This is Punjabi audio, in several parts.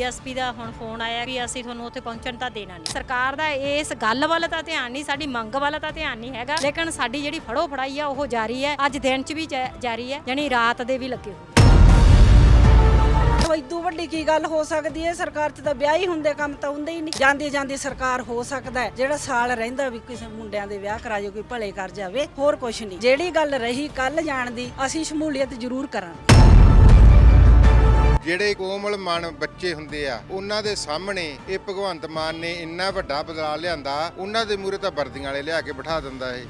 ਡੀਐਸਪੀ ਦਾ ਹੁਣ ਫੋਨ ਆਇਆ ਕਿ ਅਸੀਂ ਤੁਹਾਨੂੰ ਉੱਥੇ ਪਹੁੰਚਣ ਤਾਂ ਦੇਣਾ ਨਹੀਂ। ਸਰਕਾਰ ਦਾ ਇਸ ਗੱਲ ਵੱਲ ਤਾਂ ਧਿਆਨ ਨਹੀਂ, ਸਾਡੀ ਮੰਗ ਵੱਲ ਤਾਂ ਧਿਆਨ ਨਹੀਂ ਹੈਗਾ। ਲੇਕਿਨ ਸਾਡੀ ਜਿਹੜੀ ਫੜੋ ਫੜਾਈ ਆ, ਉਹ ਜਾਰੀ ਹੈ। ਅੱਜ ਦਿਨ 'ਚ ਵੀ ਜਾਰੀ ਹੈ, ਯਾਨੀ ਰਾਤ ਦੇ ਵੀ ਲੱਗੇ ਹੋਏ। ਇਦੋਂ ਵੱਡੀ ਕੀ ਗੱਲ ਹੋ ਸਕਦੀ ਹੈ? ਸਰਕਾਰ 'ਚ ਤਾਂ ਵਿਆਹ ਹੀ ਹੁੰਦੇ, ਕੰਮ ਤਾਂ ਹੁੰਦੇ ਹੀ ਨਹੀਂ। ਜਾਂਦੀ ਜਾਂਦੀ ਸਰਕਾਰ ਹੋ ਸਕਦਾ ਹੈ। ਜਿਹੜਾ ਸਾਲ ਰਹਿੰਦਾ ਵੀ ਕਿਸੇ ਮੁੰਡਿਆਂ ਦੇ ਵਿਆਹ ਕਰਾ ਜਾਓ ਕੋਈ ਭਲੇ ਕਰ ਜਾਵੇ, ਹੋਰ ਕੁਛ ਨਹੀਂ। ਜਿਹੜੀ ਗੱਲ ਰਹੀ ਕੱਲ ਜਾਣ ਦੀ, ਅਸੀਂ ਸ਼ਮੂਲੀਅਤ ਜ਼ਰੂਰ ਕਰਾਂਗੇ। ਜਿਹੜੇ ਕੋਮਲ ਮਨ ਬੱਚੇ ਹੁੰਦੇ ਆ, ਉਹਨਾਂ ਦੇ ਸਾਹਮਣੇ ਇਹ ਭਗਵੰਤ ਮਾਨ ਨੇ ਇੰਨਾ ਵੱਡਾ ਬਦਲਾਅ ਲਿਆਂਦਾ, ਉਹਨਾਂ ਦੇ ਮੂਹਰੇ ਤਾਂ ਵਰਦੀਆਂ ਵਾਲੇ ਲਿਆ ਕੇ ਬਿਠਾ ਦਿੰਦਾ ਇਹ।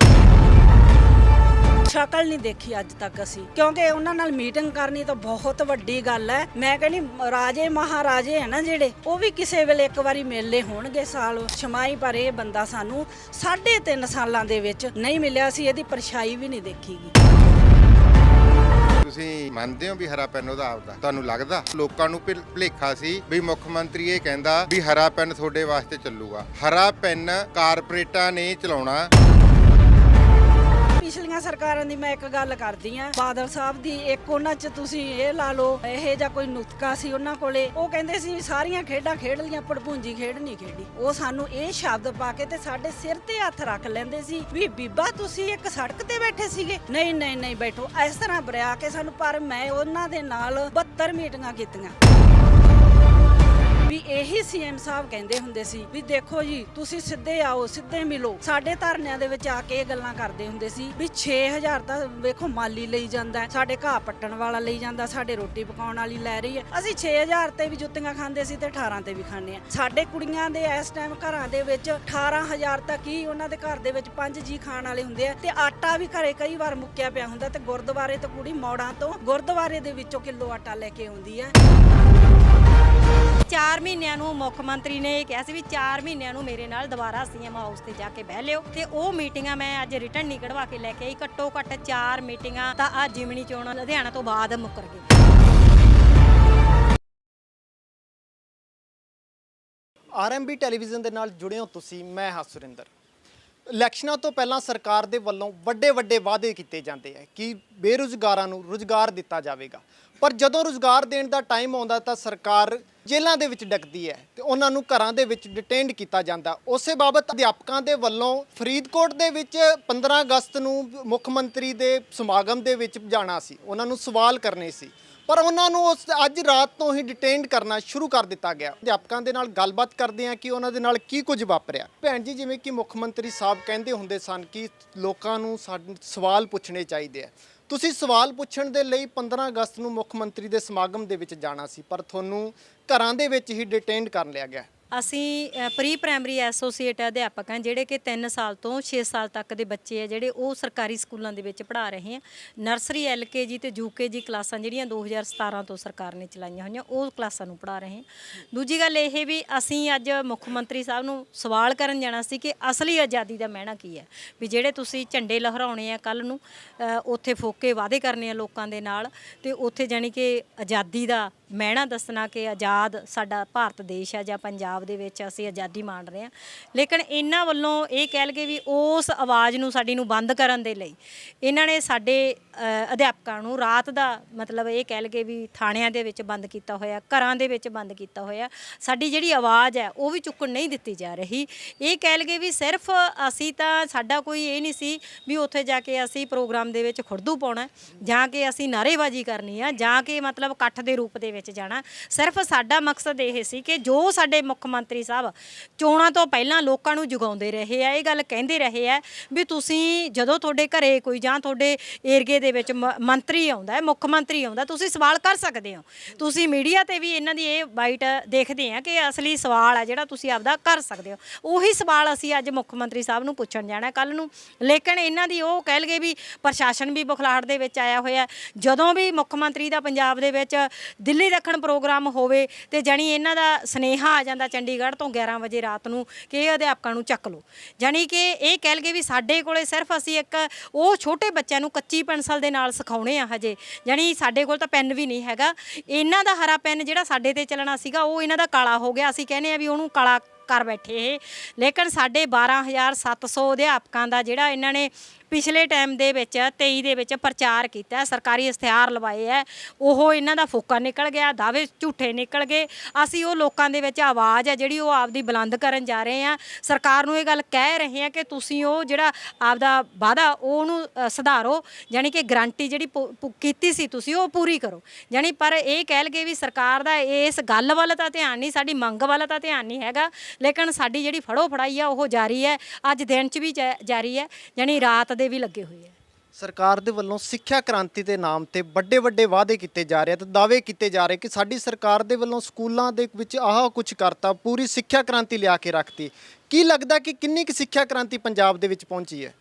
ਸ਼ਕਲ ਨਹੀਂ ਦੇਖੀ ਅੱਜ ਤੱਕ ਅਸੀਂ, ਕਿਉਂਕਿ ਉਹਨਾਂ ਨਾਲ ਮੀਟਿੰਗ ਕਰਨੀ ਤਾਂ ਬਹੁਤ ਵੱਡੀ ਗੱਲ ਹੈ। ਮੈਂ ਕਹਿੰਦੀ, ਰਾਜੇ ਮਹਾਰਾਜੇ ਹੈ ਨਾ ਜਿਹੜੇ, ਉਹ ਵੀ ਕਿਸੇ ਵੇਲੇ ਇੱਕ ਵਾਰੀ ਮੇਲੇ ਹੋਣਗੇ ਸਾਲ, ਛਮਾਈ ਪਰ ਇਹ ਬੰਦਾ ਸਾਨੂੰ 3.5 ਸਾਲਾਂ ਦੇ ਵਿੱਚ ਨਹੀਂ ਮਿਲਿਆ ਸੀ, ਇਹਦੀ ਪਰਛਾਈ ਵੀ ਨਹੀਂ ਦੇਖੀਗੀ ਤੁਸੀਂ ਮੰਨਦੇ ਹੋ ਵੀ ਹਰਾ ਪੈਨ ਉਹਦਾ ਆਪਦਾ? ਤੁਹਾਨੂੰ ਲੱਗਦਾ? ਲੋਕਾਂ ਨੂੰ ਭੁਲ- ਭੁਲੇਖਾ ਸੀ ਵੀ ਮੁੱਖ ਮੰਤਰੀ ਇਹ ਕਹਿੰਦਾ ਵੀ ਹਰਾ ਪੈਨ ਤੁਹਾਡੇ ਵਾਸਤੇ ਚੱਲੂਗਾ। ਹਰਾ ਪੈਨ ਕਾਰਪੋਰੇਟਾਂ ਨੇ ਚਲਾਉਣਾ ਪਿਛਲੀਆਂ ਸਰਕਾਰਾਂ ਦੀ ਮੈਂ ਇੱਕ ਗੱਲ ਕਰਦੀ ਆ। ਬਾਦਲ ਸਾਹਿਬ ਦੀ ਇੱਕ ਉਹਨਾਂ 'ਚ ਤੁਸੀਂ ਇਹ ਲਾ ਲਓ, ਇਹ ਜਾਂ ਕੋਈ ਨੁਤਕਾ ਸੀ ਉਹਨਾਂ ਕੋਲੇ। ਉਹ ਕਹਿੰਦੇ ਸੀ ਸਾਰੀਆਂ ਖੇਡਾਂ ਖੇਡ ਲੀਆਂ ਪੜਪੂੰਜੀ ਖੇਡ ਨਹੀਂ ਖੇਡੀ। ਉਹ ਸਾਨੂੰ ਇਹ ਸ਼ਬਦ ਪਾ ਕੇ ਤੇ ਸਾਡੇ ਸਿਰ ਤੇ ਹੱਥ ਰੱਖ ਲੈਂਦੇ ਸੀ ਵੀ ਬੀਬਾ ਤੁਸੀਂ ਇੱਕ ਸੜਕ ਤੇ ਬੈਠੇ ਸੀਗੇ। ਨਹੀਂ ਨਹੀਂ ਨਹੀਂ ਬੈਠੋ, ਇਸ ਤਰ੍ਹਾਂ ਬਰਿਆ ਕੇ ਸਾਨੂੰ, ਪਰ ਮੈਂ ਉਹਨਾਂ ਦੇ ਨਾਲ 72 ਮੀਟਿੰਗਾਂ ਕੀਤੀਆਂ। ਵੀ ਇਹੀ ਸੀਐਮ ਸਾਹਿਬ ਕਹਿੰਦੇ ਹੁੰਦੇ ਸੀ ਵੀ ਦੇਖੋ ਜੀ, ਤੁਸੀਂ ਸਿੱਧੇ ਆਓ, ਸਿੱਧੇ ਮਿਲੋ। ਸਾਡੇ ਧਰਨਿਆਂ ਦੇ ਵਿੱਚ ਆ ਕੇ ਇਹ ਗੱਲਾਂ ਕਰਦੇ ਹੁੰਦੇ ਸੀ ਵੀ 6000 ਤਾਂ ਵੇਖੋ ਮਾਲੀ ਲਈ ਜਾਂਦਾ, ਸਾਡੇ ਘਾਹ ਪੱਟਣ ਵਾਲਾ ਲਈ ਜਾਂਦਾ, ਸਾਡੇ ਰੋਟੀ ਪਕਾਉਣ ਵਾਲੀ ਲੈ ਰਹੀ ਹੈ। ਅਸੀਂ 6000 ਤੇ ਵੀ ਜੁੱਤੀਆਂ ਖਾਂਦੇ ਸੀ ਤੇ 18 ਤੇ ਵੀ ਖਾਂਦੇ ਆ ਸਾਡੇ ਕੁੜੀਆਂ ਦੇ ਇਸ ਟਾਈਮ ਘਰਾਂ ਦੇ ਵਿੱਚ 18000 ਤੱਕ ਹੀ ਉਹਨਾਂ ਦੇ ਘਰ ਦੇ ਵਿੱਚ ਪੰਜ ਜੀ ਖਾਣ ਵਾਲੇ ਹੁੰਦੇ ਆ ਤੇ ਆਟਾ ਵੀ ਘਰੇ ਕਈ ਵਾਰ ਮੁੱਕਿਆ ਪਿਆ ਹੁੰਦਾ ਤੇ ਗੁਰਦੁਆਰੇ ਤੋਂ ਕੁੜੀ ਮੌੜਾਂ ਤੋਂ ਗੁਰਦੁਆਰੇ ਦੇ ਵਿੱਚੋਂ ਕਿਲੋ ਆਟਾ ਲੈ ਕੇ ਆਉਂਦੀ ਹੈ। 4 ਮਹੀਨਿਆਂ ਨੂੰ ਮੁੱਖ ਮੰਤਰੀ ਨੇ ਇਹ ਕਿਹਾ ਸੀ ਵੀ 4 ਮਹੀਨਿਆਂ ਨੂੰ ਮੇਰੇ ਨਾਲ ਦੁਬਾਰਾ ਸੀਐਮ ਹਾਊਸ ਤੇ ਜਾ ਕੇ ਬਹਿ ਲਿਓ। ਤੇ ਉਹ ਮੀਟਿੰਗਾਂ ਮੈਂ ਅੱਜ ਰਿਟਰਨ ਨਹੀਂ ਕਢਵਾ ਕੇ ਲੈ ਕੇ ਆਈ। ਘੱਟੋ ਘੱਟ 4 ਮੀਟਿੰਗਾਂ ਤਾਂ ਆ ਜਿਮਣੀ ਚੋਣ ਲੁਧਿਆਣਾ ਤੋਂ ਬਾਅਦ ਮੁੱਕਰ ਗਈ ਆਰਐਮਬੀ ਟੈਲੀਵਿਜ਼ਨ ਦੇ ਨਾਲ ਜੁੜੇ ਹੋ ਤੁਸੀਂ, ਮੈਂ ਹਾਂ ਸੁਰਿੰਦਰ। ਇਲੈਕਸ਼ਨਾਂ ਤੋਂ ਪਹਿਲਾਂ ਸਰਕਾਰ ਦੇ ਵੱਲੋਂ ਵੱਡੇ ਵੱਡੇ ਵਾਅਦੇ ਕੀਤੇ ਜਾਂਦੇ ਆ ਕਿ ਬੇਰੁਜ਼ਗਾਰਾਂ ਨੂੰ ਰੁਜ਼ਗਾਰ ਦਿੱਤਾ ਜਾਵੇਗਾ। ਪਰ ਜਦੋਂ ਰੁਜ਼ਗਾਰ ਦੇਣ ਦਾ ਟਾਈਮ ਆਉਂਦਾ ਤਾਂ ਸਰਕਾਰ ਜੇਲ੍ਹਾਂ ਦੇ ਵਿੱਚ ਡੱਕਦੀ ਹੈ ਤੇ ਉਹਨਾਂ ਨੂੰ ਘਰਾਂ ਦੇ ਵਿੱਚ ਡਿਟੇਨਡ ਕੀਤਾ ਜਾਂਦਾ। ਉਸੇ ਬਾਬਤ ਅਧਿਆਪਕਾਂ ਦੇ ਵੱਲੋਂ ਫਰੀਦਕੋਟ ਦੇ ਵਿੱਚ 15 ਅਗਸਤ ਨੂੰ ਮੁੱਖ ਮੰਤਰੀ ਦੇ ਸਮਾਗਮ ਦੇ ਵਿੱਚ ਜਾਣਾ ਸੀ। ਉਹਨਾਂ ਨੂੰ ਸਵਾਲ ਕਰਨੇ ਸੀ। ਪਰ ਉਹਨਾਂ ਨੂੰ ਉਸ ਅੱਜ ਰਾਤ ਤੋਂ ਹੀ ਡਿਟੇਨਡ ਕਰਨਾ ਸ਼ੁਰੂ ਕਰ ਦਿੱਤਾ ਗਿਆ। ਅਧਿਆਪਕਾਂ ਦੇ ਨਾਲ ਗੱਲਬਾਤ ਕਰਦੇ ਆ ਕਿ ਉਹਨਾਂ ਦੇ ਨਾਲ ਕੀ ਕੁਝ ਵਾਪਰਿਆ। ਭੈਣ ਜੀ, ਜਿਵੇਂ ਕਿ ਮੁੱਖ ਮੰਤਰੀ ਸਾਹਿਬ ਕਹਿੰਦੇ ਹੁੰਦੇ ਸਨ ਕਿ ਲੋਕਾਂ ਨੂੰ ਸਾਡੇ, ਸਵਾਲ ਪੁੱਛਣੇ ਚਾਹੀਦੇ ਆ। ਤੁਸੀਂ ਸਵਾਲ ਪੁੱਛਣ ਦੇ ਲਈ 15 ਅਗਸਤ ਨੂੰ ਮੁੱਖ ਮੰਤਰੀ ਦੇ ਸਮਾਗਮ ਦੇ ਵਿੱਚ ਜਾਣਾ ਸੀ, ਪਰ ਤੁਹਾਨੂੰ ਘਰਾਂ ਦੇ ਵਿੱਚ ਹੀ ਡਿਟੇਨਡ ਕਰ ਲਿਆ ਗਿਆ। ਅਸੀਂ ਪ੍ਰੀ ਪ੍ਰਾਇਮਰੀ ਐਸੋਸੀਏਟ ਅਧਿਆਪਕ ਹਾਂ, ਜਿਹੜੇ ਕਿ 3 ਸਾਲ ਤੋਂ 6 ਸਾਲ ਤੱਕ ਦੇ ਬੱਚੇ ਆ, ਜਿਹੜੇ ਉਹ ਸਰਕਾਰੀ ਸਕੂਲਾਂ ਦੇ ਵਿੱਚ ਪੜ੍ਹਾ ਰਹੇ ਹਾਂ ਨਰਸਰੀ ਐਲਕੇਜੀ ਤੇ ਯੂਕੇਜੀ ਕਲਾਸਾਂ ਜਿਹੜੀਆਂ 2017 ਤੋਂ ਸਰਕਾਰ ਨੇ ਚਲਾਈਆਂ ਹੋਈਆਂ, ਉਹ ਕਲਾਸਾਂ ਨੂੰ ਪੜ੍ਹਾ ਰਹੇ ਹਾਂ ਦੂਜੀ ਗੱਲ ਇਹ ਵੀ, ਅਸੀਂ ਅੱਜ ਮੁੱਖ ਮੰਤਰੀ ਸਾਹਿਬ ਨੂੰ ਸਵਾਲ ਕਰਨ ਜਾਣਾ ਸੀ ਕਿ ਅਸਲੀ ਆਜ਼ਾਦੀ ਦਾ ਮਹਿਣਾ ਕੀ ਹੈ? ਵੀ ਜਿਹੜੇ ਤੁਸੀਂ ਝੰਡੇ ਲਹਿਰਾਉਣੇ ਆ ਕੱਲ ਨੂੰ ਉੱਥੇ ਫੋਕੇ ਵਾਅਦੇ ਕਰਨੇ ਆ ਲੋਕਾਂ ਦੇ ਨਾਲ, ਤੇ ਉੱਥੇ ਜਾਣੀ ਕਿ ਆਜ਼ਾਦੀ ਦਾ ਮਹਿਣਾ ਦੱਸਣਾ ਕਿ ਆਜ਼ਾਦ ਸਾਡਾ ਭਾਰਤ ਦੇਸ਼ ਹੈ ਜਾਂ ਪੰਜਾਬ ਦੇ ਵਿੱਚ ਅਸੀਂ ਆਜ਼ਾਦੀ ਮਾਣ ਰਹੇ ਹਾਂ। ਲੇਕਿਨ ਇਹਨਾਂ ਵੱਲੋਂ ਇਹ ਕਹਿ ਲਗੇ ਵੀ ਉਸ ਆਵਾਜ਼ ਨੂੰ ਸਾਡੀ ਨੂੰ ਬੰਦ ਕਰਨ ਦੇ ਲਈ ਇਹਨਾਂ ਨੇ ਸਾਡੇ ਅਧਿਆਪਕਾਂ ਨੂੰ ਰਾਤ ਦਾ ਮਤਲਬ ਇਹ ਕਹਿ ਲਗੇ ਵੀ ਥਾਣਿਆਂ ਦੇ ਵਿੱਚ ਬੰਦ ਕੀਤਾ ਹੋਇਆ, ਘਰਾਂ ਦੇ ਵਿੱਚ ਬੰਦ ਕੀਤਾ ਹੋਇਆ, ਸਾਡੀ ਜਿਹੜੀ ਆਵਾਜ਼ ਹੈ ਉਹ ਵੀ ਚੁੱਕਣ ਨਹੀਂ ਦਿੱਤੀ ਜਾ ਰਹੀ। ਇਹ ਕਹਿ ਲਗੇ ਵੀ ਸਿਰਫ ਅਸੀਂ ਤਾਂ ਸਾਡਾ ਕੋਈ ਇਹ ਨਹੀਂ ਸੀ ਵੀ ਉੱਥੇ ਜਾ ਕੇ ਅਸੀਂ ਪ੍ਰੋਗਰਾਮ ਦੇ ਵਿੱਚ ਖੁਰਦੂ ਪਾਉਣਾ, ਜਾਂ ਕਿ ਅਸੀਂ ਨਾਅਰੇਬਾਜ਼ੀ ਕਰਨੀ ਆ, ਜਾਂ ਕਿ ਮਤਲਬ ਇਕੱਠ ਦੇ ਰੂਪ ਦੇ ਵਿੱਚ ਵਿੱਚ ਜਾਣਾ। ਸਿਰਫ ਸਾਡਾ ਮਕਸਦ ਇਹ ਸੀ ਕਿ ਜੋ ਸਾਡੇ ਮੁੱਖ ਮੰਤਰੀ ਸਾਹਿਬ ਚੋਣਾਂ ਤੋਂ ਪਹਿਲਾਂ ਲੋਕਾਂ ਨੂੰ ਜਗਾਉਂਦੇ ਰਹੇ ਆ, ਇਹ ਗੱਲ ਕਹਿੰਦੇ ਰਹੇ ਆ ਵੀ ਤੁਸੀਂ ਜਦੋਂ ਤੁਹਾਡੇ ਘਰੇ ਕੋਈ ਜਾਂ ਤੁਹਾਡੇ ਏਰੀਏ ਦੇ ਵਿੱਚ ਮੰਤਰੀ ਆਉਂਦਾ ਹੈ, ਮੁੱਖ ਮੰਤਰੀ ਆਉਂਦਾ, ਤੁਸੀਂ ਸਵਾਲ ਕਰ ਸਕਦੇ ਹੋ। ਤੁਸੀਂ ਮੀਡੀਆ ਤੇ ਵੀ ਇਹਨਾਂ ਦੀ ਇਹ ਬਾਈਟ ਦੇਖਦੇ ਆ ਕਿ ਅਸਲੀ ਸਵਾਲ ਹੈ ਜਿਹੜਾ ਤੁਸੀਂ ਆਪਦਾ ਕਰ ਸਕਦੇ ਹੋ। ਉਹੀ ਸਵਾਲ ਅਸੀਂ ਅੱਜ ਮੁੱਖ ਮੰਤਰੀ ਸਾਹਿਬ ਨੂੰ ਪੁੱਛਣ ਜਾਣਾ ਕੱਲ ਨੂੰ। ਲੇਕਿਨ ਇਹਨਾਂ ਦੀ ਉਹ ਕਹਿ ਲਗੇ ਵੀ ਪ੍ਰਸ਼ਾਸਨ ਵੀ ਬੁਖਲਾਹਟ ਦੇ ਵਿੱਚ ਆਇਆ ਹੋਇਆ। ਜਦੋਂ ਵੀ ਮੁੱਖ ਮੰਤਰੀ ਦਾ ਪੰਜਾਬ ਦੇ ਵਿੱਚ ਦਿੱਲੀ ਰੱਖਣ ਪ੍ਰੋਗਰਾਮ ਹੋਵੇ ਤੇ ਜਾਣੀ ਇਹਨਾਂ ਦਾ ਸਨੇਹਾ ਆ ਜਾਂਦਾ ਚੰਡੀਗੜ੍ਹ ਤੋਂ 11 ਵਜੇ ਰਾਤ ਨੂੰ ਕਿ ਇਹ ਅਧਿਆਪਕਾਂ ਨੂੰ ਚੱਕ ਲਓ। ਜਾਣੀ ਕਿ ਇਹ ਕਹਿ ਲਗੇ ਵੀ ਸਾਡੇ ਕੋਲੇ ਸਿਰਫ ਅਸੀਂ ਇੱਕ ਉਹ ਛੋਟੇ ਬੱਚਿਆਂ ਨੂੰ ਕੱਚੀ ਪੈਨਸਲ ਦੇ ਨਾਲ ਸਿਖਾਉਣੇ ਆ ਹਜੇ। ਜਾਣੀ ਸਾਡੇ ਕੋਲ ਤਾਂ ਪੈਨ ਵੀ ਨਹੀਂ ਹੈਗਾ। ਇਹਨਾਂ ਦਾ ਹਰਾ ਪੈਨ ਜਿਹੜਾ ਸਾਡੇ ਤੇ ਚੱਲਣਾ ਸੀਗਾ, ਉਹ ਇਹਨਾਂ ਦਾ ਕਾਲਾ ਹੋ ਗਿਆ। ਅਸੀਂ ਕਹਿੰਦੇ ਆ ਵੀ ਉਹਨੂੰ ਕਾਲਾ ਕਰ ਬੈਠੇ ਇਹ। ਲੇਕਿਨ ਸਾਡੇ 12700 ਅਧਿਆਪਕਾਂ ਦਾ ਜਿਹੜਾ ਇਹਨਾਂ ਨੇ ਪਿਛਲੇ ਟਾਈਮ ਦੇ ਵਿੱਚ 23 ਦੇ ਵਿੱਚ ਪ੍ਰਚਾਰ ਕੀਤਾ ਸਰਕਾਰੀ ਇਸ਼ਤਿਹਾਰ ਲਵਾਏ ਹੈ। ਉਹ ਇਹਨਾਂ ਦਾ ਫੋਕਾ ਨਿਕਲ ਗਿਆ, ਦਾਅਵੇ ਝੂਠੇ ਨਿਕਲ ਗਏ। ਅਸੀਂ ਉਹ ਲੋਕਾਂ ਦੇ ਵਿੱਚ ਆਵਾਜ਼ ਹੈ, ਜਿਹੜੀ ਉਹ ਆਪਦੀ ਬੁਲੰਦ ਕਰਨ ਜਾ ਰਹੇ ਹਾਂ। ਸਰਕਾਰ ਨੂੰ ਇਹ ਗੱਲ ਕਹਿ ਰਹੇ ਹਾਂ ਕਿ ਤੁਸੀਂ ਉਹ ਜਿਹੜਾ ਆਪਦਾ ਵਾਅਦਾ, ਉਹਨੂੰ ਸੁਧਾਰੋ। ਯਾਨੀ ਕਿ ਗਰੰਟੀ ਜਿਹੜੀ ਪੂ- ਪੂ- ਕੀਤੀ ਸੀ ਤੁਸੀਂ, ਉਹ ਪੂਰੀ ਕਰੋ। ਯਾਨੀ ਪਰ ਇਹ ਕਹਿ ਲਗੇ ਵੀ ਸਰਕਾਰ ਦਾ ਇਸ ਗੱਲ ਵੱਲ ਤਾਂ ਧਿਆਨ ਨਹੀਂ, ਸਾਡੀ ਮੰਗ ਵੱਲ ਤਾਂ ਧਿਆਨ ਨਹੀਂ ਹੈਗਾ। ਲੇਕਿਨ ਸਾਡੀ ਜਿਹੜੀ ਫੜੋ ਫੜਾਈ ਆ, ਉਹ ਜਾਰੀ ਹੈ। ਅੱਜ ਦਿਨ 'ਚ ਵੀ ਜਾਰੀ ਹੈ। ਯਾਨੀ ਰਾਤ ਦੇ ਵੀ ਲੱਗੇ ਹੋਏ ਹੈ। ਸਰਕਾਰ ਦੇ ਵੱਲੋਂ ਸਿੱਖਿਆ ਕ੍ਰਾਂਤੀ ਦੇ ਨਾਮ ਤੇ ਵੱਡੇ ਵੱਡੇ ਵਾਅਦੇ ਕੀਤੇ ਜਾ ਰਹੇ ਆ ਤੇ ਦਾਅਵੇ ਕੀਤੇ ਜਾ ਰਹੇ ਕਿ ਸਾਡੀ ਸਰਕਾਰ ਦੇ ਵੱਲੋਂ ਸਕੂਲਾਂ ਦੇ ਵਿੱਚ ਆਹ ਕੁਝ ਕਰਤਾ, ਪੂਰੀ ਸਿੱਖਿਆ ਕ੍ਰਾਂਤੀ ਲਿਆ ਕੇ ਰੱਖਤੀ। ਕੀ ਲੱਗਦਾ ਕਿ ਕਿੰਨੀ ਕੁ ਸਿੱਖਿਆ ਕ੍ਰਾਂਤੀ ਪੰਜਾਬ ਦੇ ਵਿੱਚ ਪਹੁੰਚੀ ਹੈ?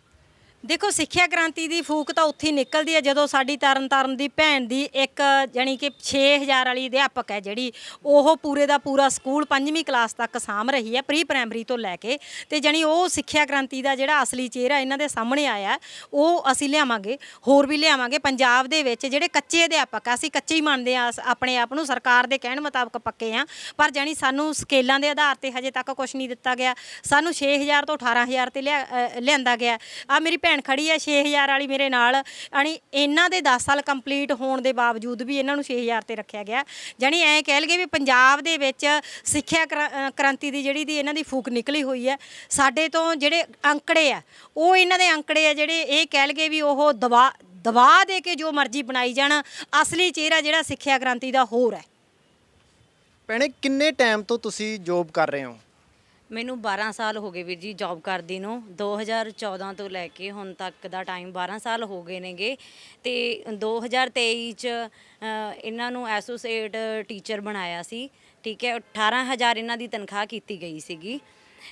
ਦੇਖੋ, ਸਿੱਖਿਆ ਕ੍ਰਾਂਤੀ ਦੀ ਫੂਕ ਤਾਂ ਉੱਥੇ ਹੀ ਨਿਕਲਦੀ ਹੈ ਜਦੋਂ ਸਾਡੀ ਤਰਨ ਤਾਰਨ ਦੀ ਭੈਣ ਦੀ ਇੱਕ, ਜਾਣੀ ਕਿ 6000 ਵਾਲੀ ਅਧਿਆਪਕ ਹੈ ਜਿਹੜੀ, ਉਹ ਪੂਰੇ ਦਾ ਪੂਰਾ ਸਕੂਲ ਪੰਜਵੀਂ ਕਲਾਸ ਤੱਕ ਸਾਂਭ ਰਹੀ ਹੈ ਪ੍ਰੀ ਪ੍ਰਾਇਮਰੀ ਤੋਂ ਲੈ ਕੇ। ਤੇ ਜਾਣੀ ਉਹ ਸਿੱਖਿਆ ਕ੍ਰਾਂਤੀ ਦਾ ਜਿਹੜਾ ਅਸਲੀ ਚਿਹਰਾ ਇਹਨਾਂ ਦੇ ਸਾਹਮਣੇ ਆਇਆ, ਉਹ ਅਸੀਂ ਲਿਆਵਾਂਗੇ, ਹੋਰ ਵੀ ਲਿਆਵਾਂਗੇ। ਪੰਜਾਬ ਦੇ ਵਿੱਚ ਜਿਹੜੇ ਕੱਚੇ ਅਧਿਆਪਕ ਆ, ਅਸੀਂ ਕੱਚੇ ਹੀ ਮੰਨਦੇ ਆ ਆਪਣੇ ਆਪ ਨੂੰ ਸਰਕਾਰ ਦੇ ਕਹਿਣ ਮੁਤਾਬਕ ਪੱਕੇ ਆ ਪਰ ਜਾਣੀ ਸਾਨੂੰ ਸਕੇਲਾਂ ਦੇ ਆਧਾਰ ਤੇ ਹਜੇ ਤੱਕ ਕੁਝ ਨਹੀਂ ਦਿੱਤਾ ਗਿਆ। ਸਾਨੂੰ 6000 ਤੋਂ 18000 ਤੇ ਲਿਆ- ਲਿਆਂਦਾ ਗਿਆ। ਆ ਮੇਰੀ ਭੈਣ ਖੜੀ ਹੈ 6000 ਵਾਲੀ ਮੇਰੇ ਨਾਲ। ਅਣੀ ਇਹਨਾਂ ਦੇ 10 ਸਾਲ ਕੰਪਲੀਟ ਹੋਣ ਦੇ ਬਾਵਜੂਦ ਵੀ ਇਹਨਾਂ ਨੂੰ 6000 ਤੇ ਰੱਖਿਆ ਗਿਆ। ਜਾਣੀ ਐਂ ਕਹਿ ਲਈਏ ਵੀ ਪੰਜਾਬ ਦੇ ਵਿੱਚ ਸਿੱਖਿਆ ਕ੍ਰਾ- ਕ੍ਰਾਂਤੀ ਦੀ ਜਿਹੜੀ ਦੀ ਇਹਨਾਂ ਦੀ ਫੂਕ ਨਿਕਲੀ ਹੋਈ ਹੈ, ਸਾਡੇ ਤੋਂ ਜਿਹੜੇ ਅੰਕੜੇ ਆ, ਉਹ ਇਹਨਾਂ ਦੇ ਅੰਕੜੇ ਆ ਜਿਹੜੇ ਇਹ ਕਹਿ ਲਈਏ ਵੀ ਉਹ ਦਵਾ ਦਵਾ ਦੇ ਕੇ ਜੋ ਮਰਜ਼ੀ ਬਣਾਈ ਜਾਣ, ਅਸਲੀ ਚਿਹਰਾ ਜਿਹੜਾ ਸਿੱਖਿਆ ਕ੍ਰਾਂਤੀ ਦਾ ਹੋਰ ਹੈ। ਭੈਣੇ, ਕਿੰਨੇ ਟਾਈਮ ਤੋਂ ਤੁਸੀਂ ਜੋਬ ਕਰ ਰਹੇ ਹੋ? ਮੈਨੂੰ 12 ਸਾਲ ਹੋ ਗਏ ਵੀਰ ਜੀ ਜੌਬ ਕਰਦੀ ਨੂੰ। 2014 ਤੋਂ ਲੈ ਕੇ ਹੁਣ ਤੱਕ ਦਾ ਟਾਈਮ 12 ਸਾਲ ਹੋ ਗਏ ਨੇਗੇ। ਤੇ 2023 ਚ ਅ, ਇਹਨਾਂ ਨੂੰ ਐਸੋਸੀਏਟ ਟੀਚਰ ਬਣਾਇਆ ਸੀ। ਠੀਕ ਹੈ 18000 ਇਹਨਾਂ ਦੀ ਤਨਖਾਹ ਕੀਤੀ ਗਈ ਸੀਗੀ।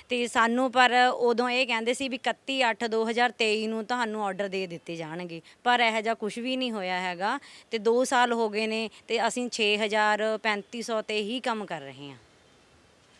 ਤੇ ਸਾਨੂੰ ਪਰ ਉਦੋਂ ਇਹ ਕਹਿੰਦੇ ਸੀ ਵੀ 31 8 2023 ਨੂੰ ਤੁਹਾਨੂੰ ਆਰਡਰ ਦੇ ਦਿੱਤੇ ਜਾਣਗੇ। ਪਰ ਇਹੋ ਜਿਹਾ ਕੁਝ ਵੀ ਨਹੀਂ ਹੋਇਆ ਹੈਗਾ। ਤੇ 2 ਸਾਲ ਹੋ ਗਏ ਨੇ ਤੇ ਅਸੀਂ 6000 3500 ਤੇ ਹੀ ਕੰਮ ਕਰ ਰਹੇ ਹਾਂ।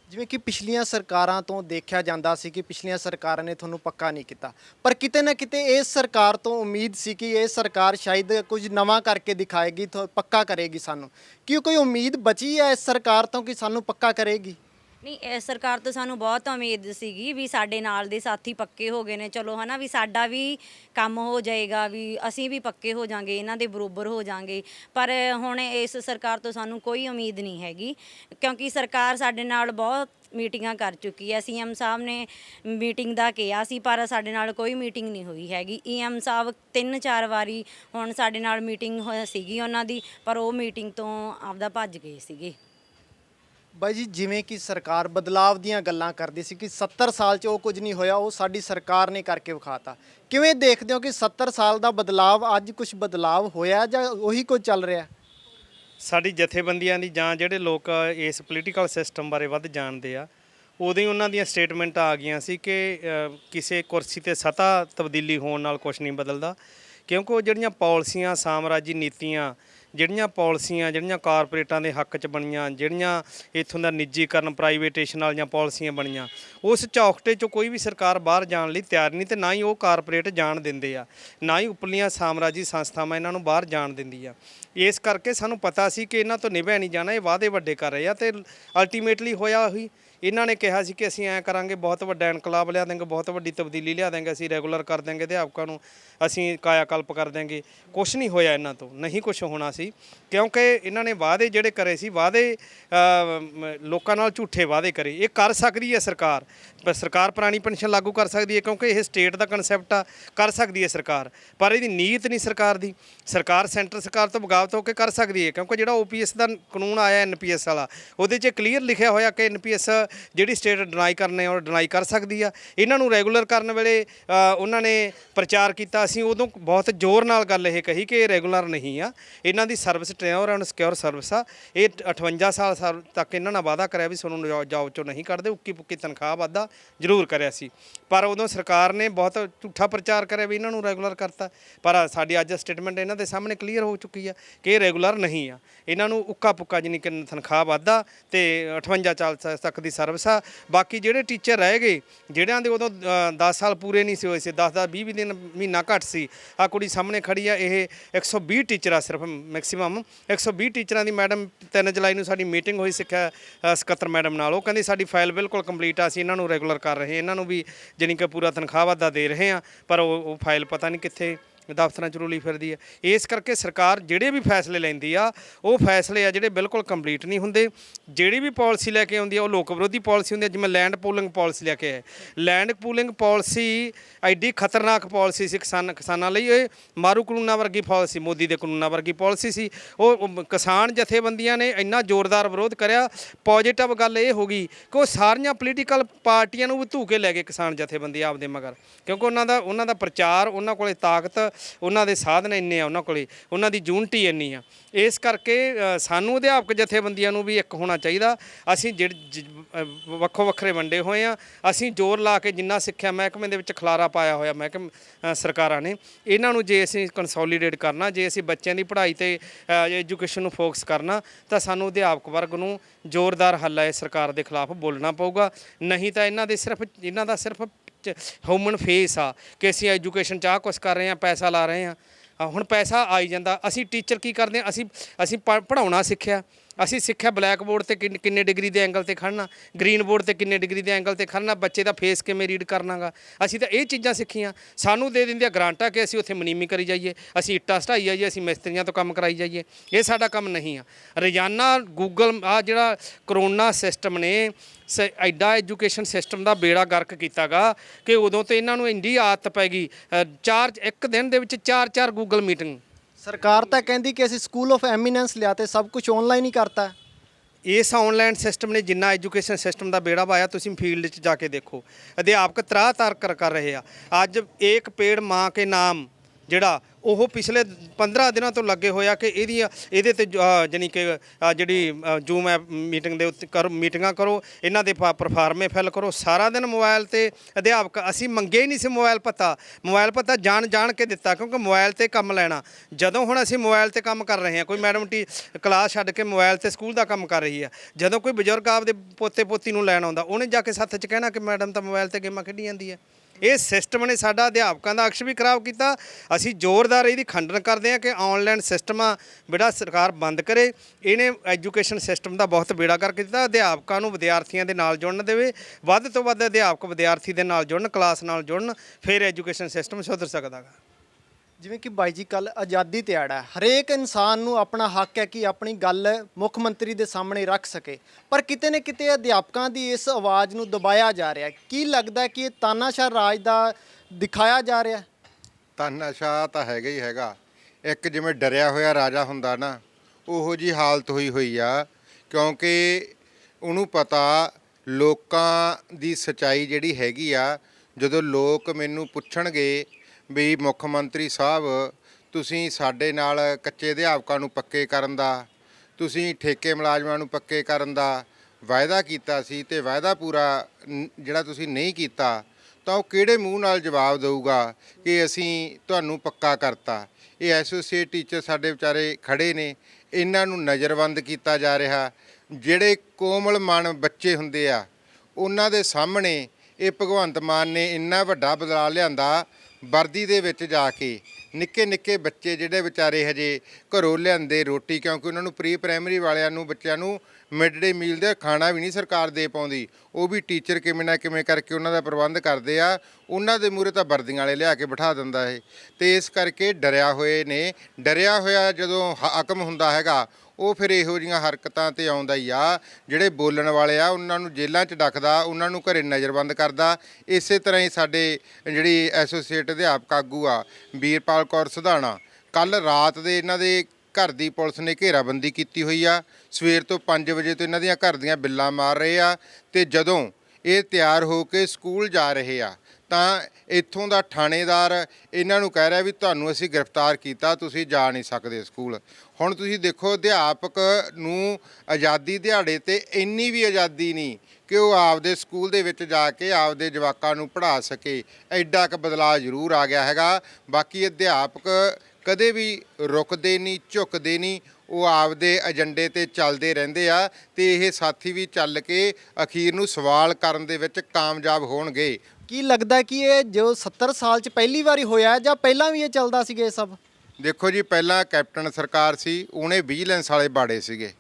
ਜਿਵੇਂ ਕਿ ਪਿਛਲੀਆਂ ਸਰਕਾਰਾਂ ਤੋਂ ਦੇਖਿਆ ਜਾਂਦਾ ਸੀ ਕਿ ਪਿਛਲੀਆਂ ਸਰਕਾਰਾਂ ਨੇ ਤੁਹਾਨੂੰ ਪੱਕਾ ਨਹੀਂ ਕੀਤਾ। ਪਰ ਕਿਤੇ ਨਾ ਕਿਤੇ ਇਸ ਸਰਕਾਰ ਤੋਂ ਉਮੀਦ ਸੀ ਕਿ ਇਹ ਸਰਕਾਰ ਸ਼ਾਇਦ ਕੁਝ ਨਵਾਂ ਕਰਕੇ ਦਿਖਾਏਗੀ ਤੋਂ ਪੱਕਾ ਕਰੇਗੀ ਸਾਨੂੰ। ਕੀ ਕੋਈ ਉਮੀਦ ਬਚੀ ਹੈ ਇਸ ਸਰਕਾਰ ਤੋਂ ਕਿ ਸਾਨੂੰ ਪੱਕਾ ਕਰੇਗੀ? ਨਹੀਂ ਇਸ ਸਰਕਾਰ ਤੋਂ ਸਾਨੂੰ ਬਹੁਤ ਉਮੀਦ ਸੀਗੀ ਵੀ ਸਾਡੇ ਨਾਲ ਦੇ ਸਾਥੀ ਪੱਕੇ ਹੋ ਗਏ ਨੇ। ਚਲੋ ਹਨਾ, ਵੀ ਸਾਡਾ ਵੀ ਕੰਮ ਹੋ ਜਾਏਗਾ, ਵੀ ਅਸੀਂ ਵੀ ਪੱਕੇ ਹੋ ਜਾਾਂਗੇ, ਇਹਨਾਂ ਦੇ ਬਰੋਬਰ ਹੋ ਜਾਾਂਗੇ। ਪਰ ਹੁਣ ਇਸ ਸਰਕਾਰ ਤੋਂ ਸਾਨੂੰ ਕੋਈ ਉਮੀਦ ਨਹੀਂ ਹੈਗੀ, ਕਿਉਂਕਿ ਸਰਕਾਰ ਸਾਡੇ ਨਾਲ ਬਹੁਤ ਮੀਟਿੰਗਾਂ ਕਰ ਚੁੱਕੀ ਹੈ। ਸੀਐਮ ਸਾਹਿਬ ਨੇ ਮੀਟਿੰਗ ਦਾ ਕਿਹਾ ਸੀ, ਪਰ ਸਾਡੇ ਨਾਲ ਕੋਈ ਮੀਟਿੰਗ ਨਹੀਂ ਹੋਈ ਹੈਗੀ। ਈਐਮ ਸਾਹਿਬ ਤਿੰਨ ਚਾਰ ਵਾਰੀ ਹੁਣ ਸਾਡੇ ਨਾਲ ਮੀਟਿੰਗ ਹੋਈ ਸੀਗੀ ਉਹਨਾਂ ਦੀ, ਪਰ ਉਹ ਮੀਟਿੰਗ ਤੋਂ ਆਪਦਾ ਭੱਜ ਗਏ ਸੀਗੇ। ਬਾਈ ਜੀ, ਜਿਵੇਂ ਕਿ ਸਰਕਾਰ ਬਦਲਾਵ ਦੀਆਂ ਗੱਲਾਂ ਕਰਦੀ ਸੀ ਕਿ 70 ਸਾਲ 'ਚ ਉਹ ਕੁਝ ਨਹੀਂ ਹੋਇਆ, ਉਹ ਸਾਡੀ ਸਰਕਾਰ ਨੇ ਕਰਕੇ ਵਿਖਾਤਾ। ਕਿਵੇਂ ਦੇਖਦੇ ਹੋ ਕਿ 70 ਸਾਲ ਦਾ ਬਦਲਾਵ ਅੱਜ ਕੁਝ ਬਦਲਾਵ ਹੋਇਆ ਜਾਂ ਉਹੀ ਕੁਝ ਚੱਲ ਰਿਹਾ? ਸਾਡੀ ਜਥੇਬੰਦੀਆਂ ਦੀ ਜਾਂ ਜਿਹੜੇ ਲੋਕ ਇਸ ਪੋਲੀਟੀਕਲ ਸਿਸਟਮ ਬਾਰੇ ਵੱਧ ਜਾਣਦੇ ਆ, ਉਦੋਂ ਹੀ ਉਹਨਾਂ ਦੀਆਂ ਸਟੇਟਮੈਂਟਾਂ ਆ ਗਈਆਂ ਸੀ ਕਿ ਕਿਸੇ ਕੁਰਸੀ ਤੇ ਸਤਾ ਤਬਦੀਲੀ ਹੋਣ ਨਾਲ ਕੁਝ ਨਹੀਂ ਬਦਲਦਾ। ਕਿਉਂਕਿ ਉਹ ਜਿਹੜੀਆਂ ਪਾਲਿਸੀਆਂ, ਸਾਮਰਾਜੀ ਨੀਤੀਆਂ ਜਿਹੜੀਆਂ ਪਾਲਿਸੀਆਂ, ਜਿਹੜੀਆਂ ਕਾਰਪੋਰੇਟਾਂ ਦੇ ਹੱਕ 'ਚ ਬਣੀਆਂ, ਜਿਹੜੀਆਂ ਇਥੋਂ ਦਾ ਨਿੱਜੀਕਰਨ ਪ੍ਰਾਈਵੇਟੇਸ਼ਨ ਵਾਲੀਆਂ ਪਾਲਿਸੀਆਂ ਬਣੀਆਂ, ਉਸ ਚੌਕਟੇ 'ਚੋਂ ਕੋਈ ਵੀ ਸਰਕਾਰ ਬਾਹਰ ਜਾਣ ਲਈ ਤਿਆਰ ਨਹੀਂ ਤੇ ਨਾ ਹੀ ਉਹ ਕਾਰਪੋਰੇਟ ਜਾਣ ਦਿੰਦੇ ਆ, ਨਾ ਹੀ ਉਪਰਲੀਆਂ ਸਾਮਰਾਜੀ ਸੰਸਥਾਵਾਂ ਇਹਨਾਂ ਨੂੰ ਬਾਹਰ ਜਾਣ ਦਿੰਦੀ ਆ ਇਸ ਕਰਕੇ ਸਾਨੂੰ ਪਤਾ ਸੀ ਕਿ ਇਹਨਾਂ ਤੋਂ ਨਿਭਿਆ ਨਹੀਂ ਜਾਣਾ, ਇਹ ਵਾਅਦੇ ਵੱਡੇ ਕਰ ਰਹੇ ਆ ਤੇ ਅਲਟੀਮੇਟਲੀ ਹੋਇਆ ਉਹੀ। ਇਹਨਾਂ ਨੇ ਕਿਹਾ ਸੀ ਕਿ ਅਸੀਂ ਐਂ ਕਰਾਂਗੇ, ਬਹੁਤ ਵੱਡਾ ਇਨਕਲਾਬ ਲਿਆ ਦਾਂਗੇ ਬਹੁਤ ਵੱਡੀ ਤਬਦੀਲੀ ਲਿਆ ਦਾਂਗੇ ਅਸੀਂ ਰੈਗੂਲਰ ਕਰ ਦਾਂਗੇ ਅਧਿਆਪਕਾਂ ਨੂੰ, ਅਸੀਂ ਕਾਇਆ ਕਲਪ ਕਰ ਦਾਂਗੇ ਕੁਝ ਨਹੀਂ ਹੋਇਆ ਇਹਨਾਂ ਤੋਂ, ਨਹੀਂ ਕੁਝ ਹੋਣਾ ਸੀ, ਕਿਉਂਕਿ ਇਹਨਾਂ ਨੇ ਵਾਅਦੇ ਜਿਹੜੇ ਕਰੇ ਸੀ, ਵਾਅਦੇ ਲੋਕਾਂ ਨਾਲ ਝੂਠੇ ਵਾਅਦੇ ਕਰੇ। ਇਹ ਕਰ ਸਕਦੀ ਹੈ ਸਰਕਾਰ ਪਰ ਸਰਕਾਰ ਪੁਰਾਣੀ ਪੈਨਸ਼ਨ ਲਾਗੂ ਕਰ ਸਕਦੀ ਹੈ ਕਿਉਂਕਿ ਇਹ ਸਟੇਟ ਦਾ ਕਨਸੈਪਟ ਆ ਕਰ ਸਕਦੀ ਹੈ ਸਰਕਾਰ। ਪਰ ਇਹਦੀ ਨੀਅਤ ਨਹੀਂ ਸਰਕਾਰ ਦੀ। ਸਰਕਾਰ ਸੈਂਟਰ ਸਰਕਾਰ ਤੋਂ ਬਗਾਵਤ ਹੋ ਕੇ ਕਰ ਸਕਦੀ ਹੈ ਕਿਉਂਕਿ ਜਿਹੜਾ ਓਪੀਐਸ ਦਾ ਕਾਨੂੰਨ ਆਇਆ ਐਨਪੀਐਸ ਵਾਲਾ ਉਹਦੇ 'ਚ ਕਲੀਅਰ ਲਿਖਿਆ ਹੋਇਆ ਕਿ ਐਨਪੀਐਸ ਜਿਹੜੀ ਸਟੇਟ ਡਿਨਾਈ ਕਰਨੇ ਉਹ ਡਿਨਾਈ ਕਰ ਸਕਦੀ ਆ। ਇਹਨਾਂ ਨੂੰ ਰੈਗੂਲਰ ਕਰਨ ਵੇਲੇ ਅ, ਉਹਨਾਂ ਨੇ ਪ੍ਰਚਾਰ ਕੀਤਾ। ਅਸੀਂ ਉਦੋਂ ਬਹੁਤ ਜ਼ੋਰ ਨਾਲ ਗੱਲ ਇਹ ਕਹੀ ਕਿ ਇਹ ਰੈਗੂਲਰ ਨਹੀਂ ਆ। ਇਹਨਾਂ ਦੀ service trainer and secure service ਆ। ਇਹ 58 ਸਾਲ ਸਰ- ਤੱਕ ਇਹਨਾਂ ਨਾਲ ਵਾਅਦਾ ਕਰਿਆ ਵੀ ਤੁਹਾਨੂੰ ਜੌਬ ਚੋਂ ਨਹੀਂ ਕੱਢਦੇ। ਉੱਕੀ ਪੁੱਕੀ ਤਨਖਾਹ ਵਾਧਾ। ਜ਼ਰੂਰ ਕਰਿਆ ਸੀ। ਪਰ ਉਦੋਂ ਸਰਕਾਰ ਨੇ ਬਹੁਤ ਝੂਠਾ ਪ੍ਰਚਾਰ ਕਰਿਆ ਵੀ ਇਹਨਾਂ ਨੂੰ ਰੈਗੂਲਰ ਕਰਤਾ। ਪਰ ਸਾਡੀ ਅੱਜ ਸਟੇਟਮੈਂਟ ਇਹਨਾਂ ਦੇ ਸਾਹਮਣੇ ਕਲੀਅਰ ਹੋ ਚੁੱਕੀ ਆ ਕਿ ਇਹ ਰੈਗੂਲਰ ਨਹੀਂ ਆ। ਇਹਨਾਂ ਨੂੰ ਉੱਕਾ ਪੁੱਕਾ ਜਿਨੀ ਕਿ ਤਨਖਾਹ ਵਾਧਾ ਤੇ 58 ਚਾਲ ਤ- ਤੱਕ ਦੀ ਸਰਵਿਸ ਆ। ਬਾਕੀ ਜਿਹੜੇ ਟੀਚਰ ਰਹਿ ਗਏ, ਜਿਹੜਿਆਂ ਦੇ ਉਦੋਂ 10 ਸਾਲ ਪੂਰੇ ਨਹੀਂ ਸੀ ਹੋਏ ਸੀ 10 10 20 ਦਿਨ ਮਹੀਨਾ ਘੱਟ ਸੀ ਆ ਕੁੜੀ ਸਾਹਮਣੇ ਖੜੀ ਆ, ਇਹ 120 ਟੀਚਰ ਆ ਸਿਰਫ ਮੈਕਸਿਮਮ। 120 ਟੀਚਰਾਂ ਦੀ ਮੈਡਮ 3 ਜੁਲਾਈ ਨੂੰ ਸਾਡੀ ਮੀਟਿੰਗ ਹੋਈ ਸਿੱਖਿਆ ਸਕੱਤਰ ਮੈਡਮ ਨਾਲ। ਉਹ ਕਹਿੰਦੀ ਸਾਡੀ ਫਾਈਲ ਬਿਲਕੁਲ ਕੰਪਲੀਟ ਆ, ਅਸੀਂ ਇਹਨਾਂ ਨੂੰ ਰੈਗੂਲਰ ਕਰ ਰਹੇ, ਇਹਨਾਂ ਨੂੰ ਵੀ ਜਾਣੀ ਕਿ ਪੂਰਾ ਤਨਖਾਹ ਵਾਧਾ ਦੇ ਰਹੇ ਹਾਂ ਪਰ ਉਹ ਉਹ ਫਾਈਲ ਪਤਾ ਨਹੀਂ ਕਿੱਥੇ ਦਫ਼ਤਰਾਂ ਚ ਰੁਲੀ ਫਿਰਦੀ ਹੈ ਇਸ ਕਰਕੇ ਸਰਕਾਰ ਜਿਹੜੇ ਵੀ ਫੈਸਲੇ ਲੈਂਦੀ ਆ, ਉਹ ਫੈਸਲੇ ਆ ਜਿਹੜੇ ਬਿਲਕੁਲ ਕੰਪਲੀਟ ਨਹੀਂ ਹੁੰਦੇ। ਜਿਹੜੀ ਵੀ ਪਾਲਿਸੀ ਲੈ ਕੇ ਆਉਂਦੀ ਆ, ਉਹ ਲੋਕ ਵਿਰੋਧੀ ਪਾਲਿਸੀ ਹੁੰਦੀ ਆ, ਜਿਵੇਂ ਲੈਂਡ ਪੂਲਿੰਗ ਪਾਲਿਸੀ ਲੈ ਕੇ ਆਏ। ਲੈਂਡ ਪੂਲਿੰਗ ਪਾਲਿਸੀ ਐਡੀ ਖਤਰਨਾਕ ਪਾਲਿਸੀ ਸੀ ਕਿਸਾਨ ਕਿਸਾਨਾਂ ਲਈ। ਇਹ ਮਾਰੂ ਕਾਨੂੰਨਾਂ ਵਰਗੀ ਪਾਲਿਸੀ ਮੋਦੀ ਦੇ ਕਾਨੂੰਨਾਂ ਵਰਗੀ ਪਾਲਿਸੀ ਸੀ। ਉਹ ਕਿਸਾਨ ਜਥੇਬੰਦੀਆਂ ਨੇ ਇੰਨਾ ਜ਼ੋਰਦਾਰ ਵਿਰੋਧ ਕਰਿਆ। ਪੋਜੀਟਿਵ ਗੱਲ ਇਹ ਹੋ ਗਈ ਕਿ ਉਹ ਸਾਰੀਆਂ ਪੋਲੀਟੀਕਲ ਪਾਰਟੀਆਂ ਨੂੰ ਵੀ ਧੂ ਕੇ ਲੈ ਗਏ ਕਿਸਾਨ ਜਥੇਬੰਦੀ ਆਪਦੇ ਮਗਰ। ਕਿਉਂਕਿ ਉਹਨਾਂ ਦਾ ਉਹਨਾਂ ਦਾ ਪ੍ਰਚਾਰ, ਉਹਨਾਂ ਕੋਲੇ ਤਾਕਤ ਉਹਨਾਂ ਦੇ ਸਾਧਨ ਇੰਨੇ ਆ ਉਹਨਾਂ ਕੋਲੇ, ਉਹਨਾਂ ਦੀ ਯੂਨਿਟੀ ਇੰਨੀ ਆ। ਇਸ ਕਰਕੇ ਸਾਨੂੰ ਅਧਿਆਪਕ ਜਥੇਬੰਦੀਆਂ ਨੂੰ ਵੀ ਇੱਕ ਹੋਣਾ ਚਾਹੀਦਾ। ਅਸੀਂ ਜਿਹੜੇ ਜ- ਵੱਖੋ ਵੱਖਰੇ ਵੰਡੇ ਹੋਏ ਆ। ਅਸੀਂ ਜ਼ੋਰ ਲਾ ਕੇ ਜਿੰਨਾ ਸਿੱਖਿਆ ਮਹਿਕਮੇ ਦੇ ਵਿੱਚ ਖਲਾਰਾ ਪਾਇਆ ਹੋਇਆ ਮਹਿਕਮ ਸਰਕਾਰਾਂ ਨੇ। ਇਹਨਾਂ ਨੂੰ ਜੇ ਅਸੀਂ ਕੰਸੋਲੀਡੇਟ ਕਰਨਾ, ਜੇ ਅਸੀਂ ਬੱਚਿਆਂ ਦੀ ਪੜ੍ਹਾਈ ਤੇ ਐਜੂਕੇਸ਼ਨ ਨੂੰ ਫੋਕਸ ਕਰਨਾ, ਤਾਂ ਸਾਨੂੰ ਅਧਿਆਪਕ ਵਰਗ ਨੂੰ ਜ਼ੋਰਦਾਰ ਹੱਲਾ ਇਹ ਸਰਕਾਰ ਦੇ ਖਿਲਾਫ ਬੋਲਣਾ ਪਊਗਾ। ਨਹੀਂ ਤਾਂ ਇਹਨਾਂ ਦੇ ਸਿਰਫ, ਇਹਨਾਂ ਦਾ ਸਿਰਫ ਚ ਹਿਊਮਨ ਫੇਸ ਆ ਕਿ ਅਸੀਂ ਐਜੂਕੇਸ਼ਨ ਚ ਆਹ ਕੁਛ ਕਰ ਰਹੇ ਹਾਂ ਪੈਸਾ ਲਾ ਰਹੇ ਹਾਂ। ਆ, ਹੁਣ ਪੈਸਾ ਆਈ ਜਾਂਦਾ। ਅਸੀਂ ਟੀਚਰ ਕੀ ਕਰਦੇ ਹਾਂ? ਅਸੀਂ ਅਸੀਂ ਪ- ਪੜ੍ਹਾਉਣਾ ਸਿੱਖਿਆ। ਅਸੀਂ ਸਿੱਖਿਆ ਬਲੈਕ ਬੋਰਡ ਤੇ ਕਿੰਨ- ਕਿੰਨੇ ਡਿਗਰੀ ਦੇ ਐਂਗਲ ਤੇ ਖੜਨਾ ਗ੍ਰੀਨ ਬੋਰਡ ਤੇ ਕਿੰਨੇ ਡਿਗਰੀ ਦੇ ਐਂਗਲ ਤੇ ਖੜਨਾ ਬੱਚੇ ਦਾ ਫੇਸ ਕਿਵੇਂ ਰੀਡ ਕਰਨਾਗਾ। ਅਸੀਂ ਤਾਂ ਇਹ ਚੀਜ਼ਾਂ ਸਿੱਖੀਆਂ। ਸਾਨੂੰ ਦੇ ਦਿੰਦੀਆਂ ਗਰਾਂਟਾਂ ਕਿ ਅਸੀਂ ਉੱਥੇ ਮਨੀਮੀ ਕਰੀ ਜਾਈਏ ਅਸੀਂ ਇੱਟਾਂ ਸਟਾਈ ਜਾਈਏ ਅਸੀਂ ਮਿਸਤਰੀਆਂ ਤੋਂ ਕੰਮ ਕਰਾਈ ਜਾਈਏ। ਇਹ ਸਾਡਾ ਕੰਮ ਨਹੀਂ ਆ। ਰੋਜ਼ਾਨਾ ਗੂਗਲ ਆ ਜਿਹੜਾ ਕਰੋਨਾ ਸਿਸਟਮ ਨੇ ਸ- ਐਡਾ ਐਜੂਕੇਸ਼ਨ ਸਿਸਟਮ ਦਾ ਬੇੜਾ ਗਰਕ ਕੀਤਾਗਾ ਕਿ ਉਦੋਂ ਤੇ ਇਹਨਾਂ ਨੂੰ ਇੰਨੀ ਆਦਤ ਪੈ ਗਈ। ਅ, ਚਾਰ ਇੱਕ ਦਿਨ ਦੇ ਵਿੱਚ ਚਾਰ ਚਾਰ ਗੂਗਲ ਮੀਟਿੰਗ ਸਰਕਾਰ ਤਾਂ ਕਹਿੰਦੀ ਕਿ ਅਸੀਂ ਸਕੂਲ ਆਫ ਐਮੀਨੈਂਸ ਲਿਆ ਤੇ ਸਭ ਕੁਝ ਆਨਲਾਈਨ ਹੀ ਕਰਤਾ। ਇਸ ਆਨਲਾਈਨ ਸਿਸਟਮ ਨੇ ਜਿੰਨਾ ਐਜੂਕੇਸ਼ਨ ਸਿਸਟਮ ਦਾ ਬੇੜਾ ਪਾਇਆ, ਤੁਸੀਂ ਫੀਲਡ 'ਚ ਜਾ ਕੇ ਦੇਖੋ। ਅਧਿਆਪਕ ਤਰਾਹ ਤਾਰ ਕਰ ਕਰ ਰਹੇ ਆ। ਅੱਜ ਇੱਕ ਪੇੜ ਮਾਂ ਕੇ ਨਾਮ, ਜਿਹੜਾ ਉਹ ਪਿਛਲੇ 15 ਦਿਨਾਂ ਤੋਂ ਲੱਗੇ ਹੋਇਆ ਕਿ ਇਹਦੀ ਇਹਦੇ ਤੇ ਜਾਨੀ ਕਿ ਜਿਹੜੀ ਜੂਮ ਐਪ ਮੀਟਿੰਗ ਦੇ ਉੱਤੇ ਕਰੋ, ਮੀਟਿੰਗਾਂ ਕਰੋ, ਇਹਨਾਂ ਦੇ ਪਰਫਾਰਮੇ ਫਿਲ ਕਰੋ, ਸਾਰਾ ਦਿਨ ਮੋਬਾਈਲ ਤੇ ਅਧਿਆਪਕ, ਅਸੀਂ ਮੰਗੇ ਹੀ ਨਹੀਂ ਸੀ ਮੋਬਾਈਲ ਪਤਾ ਮੋਬਾਈਲ ਪਤਾ ਜਾਣ ਜਾਣ ਕੇ ਦਿੱਤਾ, ਕਿਉਂਕਿ ਮੋਬਾਈਲ ਤੇ ਕੰਮ ਲੈਣਾ। ਜਦੋਂ ਹੁਣ ਅਸੀਂ ਮੋਬਾਈਲ ਤੇ ਕੰਮ ਕਰ ਰਹੇ ਹਾਂ, ਕੋਈ ਮੈਡਮ ਟੀ, ਕਲਾਸ ਛੱਡ ਕੇ ਮੋਬਾਈਲ ਤੇ ਸਕੂਲ ਦਾ ਕੰਮ ਕਰ ਰਹੀ ਆ, ਜਦੋਂ ਕੋਈ ਬਜ਼ੁਰਗ ਆਪਦੇ ਪੋਤੇ ਪੋਤੀ ਨੂੰ ਲੈਣ ਆਉਂਦਾ, ਉਹਨੇ ਜਾ ਕੇ ਸੱਥ 'ਚ ਕਹਿਣਾ ਕਿ ਮੈਡਮ ਤਾਂ ਮੋਬਾਈਲ ਤੇ ਗੇਮਾਂ ਖੇਡੀ ਜਾਂਦੀ ਹੈ ਇਹ ਸਿਸਟਮ ਨੇ ਸਾਡਾ ਅਧਿਆਪਕਾਂ ਦਾ ਅਕਸ਼ ਵੀ ਖਰਾਬ ਕੀਤਾ। ਅਸੀਂ ਜ਼ੋਰਦਾਰ ਇਹਦੀ ਖੰਡਨ ਕਰਦੇ ਹਾਂ ਕਿ ਆਨਲਾਈਨ ਸਿਸਟਮ ਆ ਬੇੜਾ ਸਰਕਾਰ ਬੰਦ ਕਰੇ, ਇਹਨੇ ਐਜੂਕੇਸ਼ਨ ਸਿਸਟਮ ਦਾ ਬਹੁਤ ਬੇੜਾ ਕਰ ਦਿੱਤਾ। ਅਧਿਆਪਕਾਂ ਨੂੰ ਵਿਦਿਆਰਥੀਆਂ ਦੇ ਨਾਲ ਜੁੜਨ ਦੇਵੇ, ਵੱਧ ਤੋਂ ਵੱਧ ਅਧਿਆਪਕ ਵਿਦਿਆਰਥੀ ਦੇ ਨਾਲ ਜੁੜਨ, ਕਲਾਸ ਨਾਲ ਜੁੜਨ, ਫਿਰ ਐਜੂਕੇਸ਼ਨ ਸਿਸਟਮ ਸੁਧਰ ਸਕਦਾ ਗਾ। ਜਿਵੇਂ ਕਿ ਬਾਈ ਜੀ ਕੱਲ ਆਜ਼ਾਦੀ ਦਿਹਾੜਾ ਹਰੇਕ ਇਨਸਾਨ ਨੂੰ ਆਪਣਾ ਹੱਕ ਹੈ ਕਿ ਆਪਣੀ ਗੱਲ ਮੁੱਖ ਮੰਤਰੀ ਦੇ ਸਾਹਮਣੇ ਰੱਖ ਸਕੇ। ਪਰ ਕਿਤੇ ਨਾ ਕਿਤੇ ਅਧਿਆਪਕਾਂ ਦੀ ਇਸ ਆਵਾਜ਼ ਨੂੰ ਦਬਾਇਆ ਜਾ ਰਿਹਾ ਹੈ। ਕੀ ਲੱਗਦਾ ਹੈ ਕਿ ਇਹ ਤਾਨਾਸ਼ਾਹ ਰਾਜ ਦਾ ਦਿਖਾਇਆ ਜਾ ਰਿਹਾ ਹੈ? ਤਾਨਾਸ਼ਾਹ ਤਾਂ ਹੈਗਾ ਹੀ ਹੈਗਾ। ਇੱਕ ਜਿਵੇਂ ਡਰਿਆ ਹੋਇਆ ਰਾਜਾ ਹੁੰਦਾ ਨਾ, ਉਹੋ ਜੀ ਹਾਲਤ ਹੋਈ ਹੋਈ ਆ। ਕਿਉਂਕਿ ਉਹਨੂੰ ਪਤਾ ਲੋਕਾਂ ਦੀ ਸਚਾਈ ਜਿਹੜੀ ਹੈਗੀ ਆ, ਜਦੋਂ ਲੋਕ ਮੈਨੂੰ ਪੁੱਛਣਗੇ ਵੀ ਮੁੱਖ ਮੰਤਰੀ ਸਾਹਿਬ, ਤੁਸੀਂ ਸਾਡੇ ਨਾਲ ਕੱਚੇ ਅਧਿਆਪਕਾਂ ਨੂੰ ਪੱਕੇ ਕਰਨ ਦਾ, ਤੁਸੀਂ ਠੇਕੇ ਮੁਲਾਜ਼ਮਾਂ ਨੂੰ ਪੱਕੇ ਕਰਨ ਦਾ ਵਾਅਦਾ ਕੀਤਾ ਸੀ ਤੇ ਵਾਅਦਾ ਪੂਰਾ ਜਿਹੜਾ ਤੁਸੀਂ ਨਹੀਂ ਕੀਤਾ, ਤਾਂ ਉਹ ਕਿਹੜੇ ਮੂੰਹ ਨਾਲ ਜਵਾਬ ਦੇਊਗਾ ਕਿ ਅਸੀਂ ਤੁਹਾਨੂੰ ਪੱਕਾ ਕਰਤਾ? ਇਹ ਐਸੋਸੀਏਟ ਟੀਚਰ ਸਾਡੇ ਵਿਚਾਰੇ ਖੜੇ ਨੇ, ਇਹਨਾਂ ਨੂੰ ਨਜ਼ਰਬੰਦ ਕੀਤਾ ਜਾ ਰਿਹਾ। ਜਿਹੜੇ ਕੋਮਲ ਮਨ ਬੱਚੇ ਹੁੰਦੇ ਆ, ਉਹਨਾਂ ਦੇ ਸਾਹਮਣੇ ਇਹ ਭਗਵੰਤ ਮਾਨ ਨੇ ਇੰਨਾ ਵੱਡਾ ਬਦਲਾਅ ਲਿਆਂਦਾ ਵਰਦੀ ਦੇ ਵਿੱਚ ਜਾ ਕੇ ਨਿੱਕੇ ਨਿੱਕੇ ਬੱਚੇ ਜਿਹੜੇ ਵਿਚਾਰੇ ਹਜੇ ਘਰੋਂ ਲਿਆਂਦੇ ਰੋਟੀ, ਕਿਉਂਕਿ ਉਹਨਾਂ ਨੂੰ ਪ੍ਰੀ ਪ੍ਰਾਇਮਰੀ ਵਾਲਿਆਂ ਨੂੰ, ਬੱਚਿਆਂ ਨੂੰ ਮਿਡ ਡੇ ਮੀਲ ਦਾ ਖਾਣਾ ਵੀ ਨਹੀਂ ਸਰਕਾਰ ਦੇ ਪਾਉਂਦੀ। ਉਹ ਵੀ ਟੀਚਰ ਕਿਵੇਂ ਨਾ ਕਿਵੇਂ ਕਰਕੇ ਉਹਨਾਂ ਦਾ ਪ੍ਰਬੰਧ ਕਰਦੇ ਆ, ਉਹਨਾਂ ਦੇ ਮੂਹਰੇ ਤਾਂ ਵਰਦੀਆਂ ਵਾਲੇ ਲਿਆ ਕੇ ਬਿਠਾ ਦਿੰਦਾ ਇਹ। ਤੇ ਇਸ ਕਰਕੇ ਡਰਿਆ ਹੋਏ ਨੇ। ਡਰਿਆ ਹੋਇਆ ਜਦੋਂ ਹਾਕਮ ਹੁੰਦਾ ਹੈਗਾ ਉਹ ਫਿਰ ਇਹੋ ਜੀਆਂ ਹਰਕਤਾਂ ਤੇ ਆਉਂਦਾ ਹੀ ਆ, ਜਿਹੜੇ ਬੋਲਣ ਵਾਲੇ ਆ, ਉਹਨਾਂ ਨੂੰ ਜੇਲ੍ਹਾਂ 'ਚ ਡੱਕਦਾ, ਉਹਨਾਂ ਨੂੰ ਘਰੇ ਨਜ਼ਰਬੰਦ ਕਰਦਾ। ਇਸੇ ਤਰ੍ਹਾਂ ਹੀ ਸਾਡੇ ਜਿਹੜੀ ਐਸੋਸੀਏਟ ਅਧਿਆਪਕ ਆਗੂ ਆ, ਵੀਰਪਾਲ ਕੌਰ ਸੁਧਾਣਾ ਕੱਲ ਰਾਤ ਦੇ ਇਹਨਾਂ ਦੇ ਘਰ ਦੀ ਪੁਲਿਸ ਨੇ ਘੇਰਾਬੰਦੀ ਕੀਤੀ ਹੋਈ ਆ। ਸਵੇਰ ਤੋਂ 5 ਵਜੇ ਤੋਂ ਇਹਨਾਂ ਦੀਆਂ ਘਰ ਦੀਆਂ ਬਿੱਲਾਂ ਮਾਰ ਰਹੇ ਆ ਤੇ ਜਦੋਂ ਇਹ ਤਿਆਰ ਹੋ ਕੇ ਸਕੂਲ ਜਾ ਰਹੇ ਆ, ਤਾਂ ਇੱਥੋਂ ਦਾ ਥਾਣੇਦਾਰ ਇਹਨਾਂ ਨੂੰ ਕਹਿ ਰਿਹਾ ਵੀ ਤੁਹਾਨੂੰ ਅਸੀਂ ਗ੍ਰਿਫਤਾਰ ਕੀਤਾ, ਤੁਸੀਂ ਜਾ ਨਹੀਂ ਸਕਦੇ ਸਕੂਲ। ਹੁਣ ਤੁਸੀਂ ਦੇਖੋ ਅਧਿਆਪਕ ਨੂੰ ਆਜ਼ਾਦੀ ਦਿਹਾੜੇ ਤੇ ਇੰਨੀ ਵੀ ਆਜ਼ਾਦੀ ਨਹੀਂ ਕਿ ਉਹ ਆਪਦੇ ਸਕੂਲ ਦੇ ਵਿੱਚ ਜਾ ਕੇ ਆਪਦੇ ਜਵਾਕਾਂ ਨੂੰ ਪੜ੍ਹਾ ਸਕੇ, ਐਡਾ ਕੁ ਬਦਲਾਅ ਜ਼ਰੂਰ ਆ ਗਿਆ ਹੈਗਾ। ਬਾਕੀ ਅਧਿਆਪਕ ਕਦੇ ਵੀ ਰੁਕਦੇ ਨਹੀਂ, ਝੁਕਦੇ ਨਹੀਂ। ਉਹ ਆਪਦੇ ਏਜੰਡੇ ਤੇ ਚੱਲਦੇ ਰਹਿੰਦੇ ਆ ਤੇ ਇਹ ਸਾਥੀ ਵੀ ਚੱਲ ਕੇ ਅਖੀਰ ਨੂੰ ਸਵਾਲ ਕਰਨ ਦੇ ਵਿੱਚ ਕਾਮਯਾਬ ਹੋਣਗੇ। ਕੀ ਲੱਗਦਾ ਕਿ ਇਹ ਜੋ 70 ਸਾਲ ਚ ਪਹਿਲੀ ਵਾਰੀ ਹੋਇਆ ਹੈ ਜਾਂ ਪਹਿਲਾਂ ਵੀ ਇਹ ਚੱਲਦਾ ਸੀਗਾ ਇਹ ਸਭ? ਦੇਖੋ ਜੀ ਪਹਿਲਾਂ ਕੈਪਟਨ ਸਰਕਾਰ ਸੀ ਉਹਨੇ ਵਿਜੀਲੈਂਸ ਵਾਲੇ ਬਾੜੇ ਸੀਗੇ।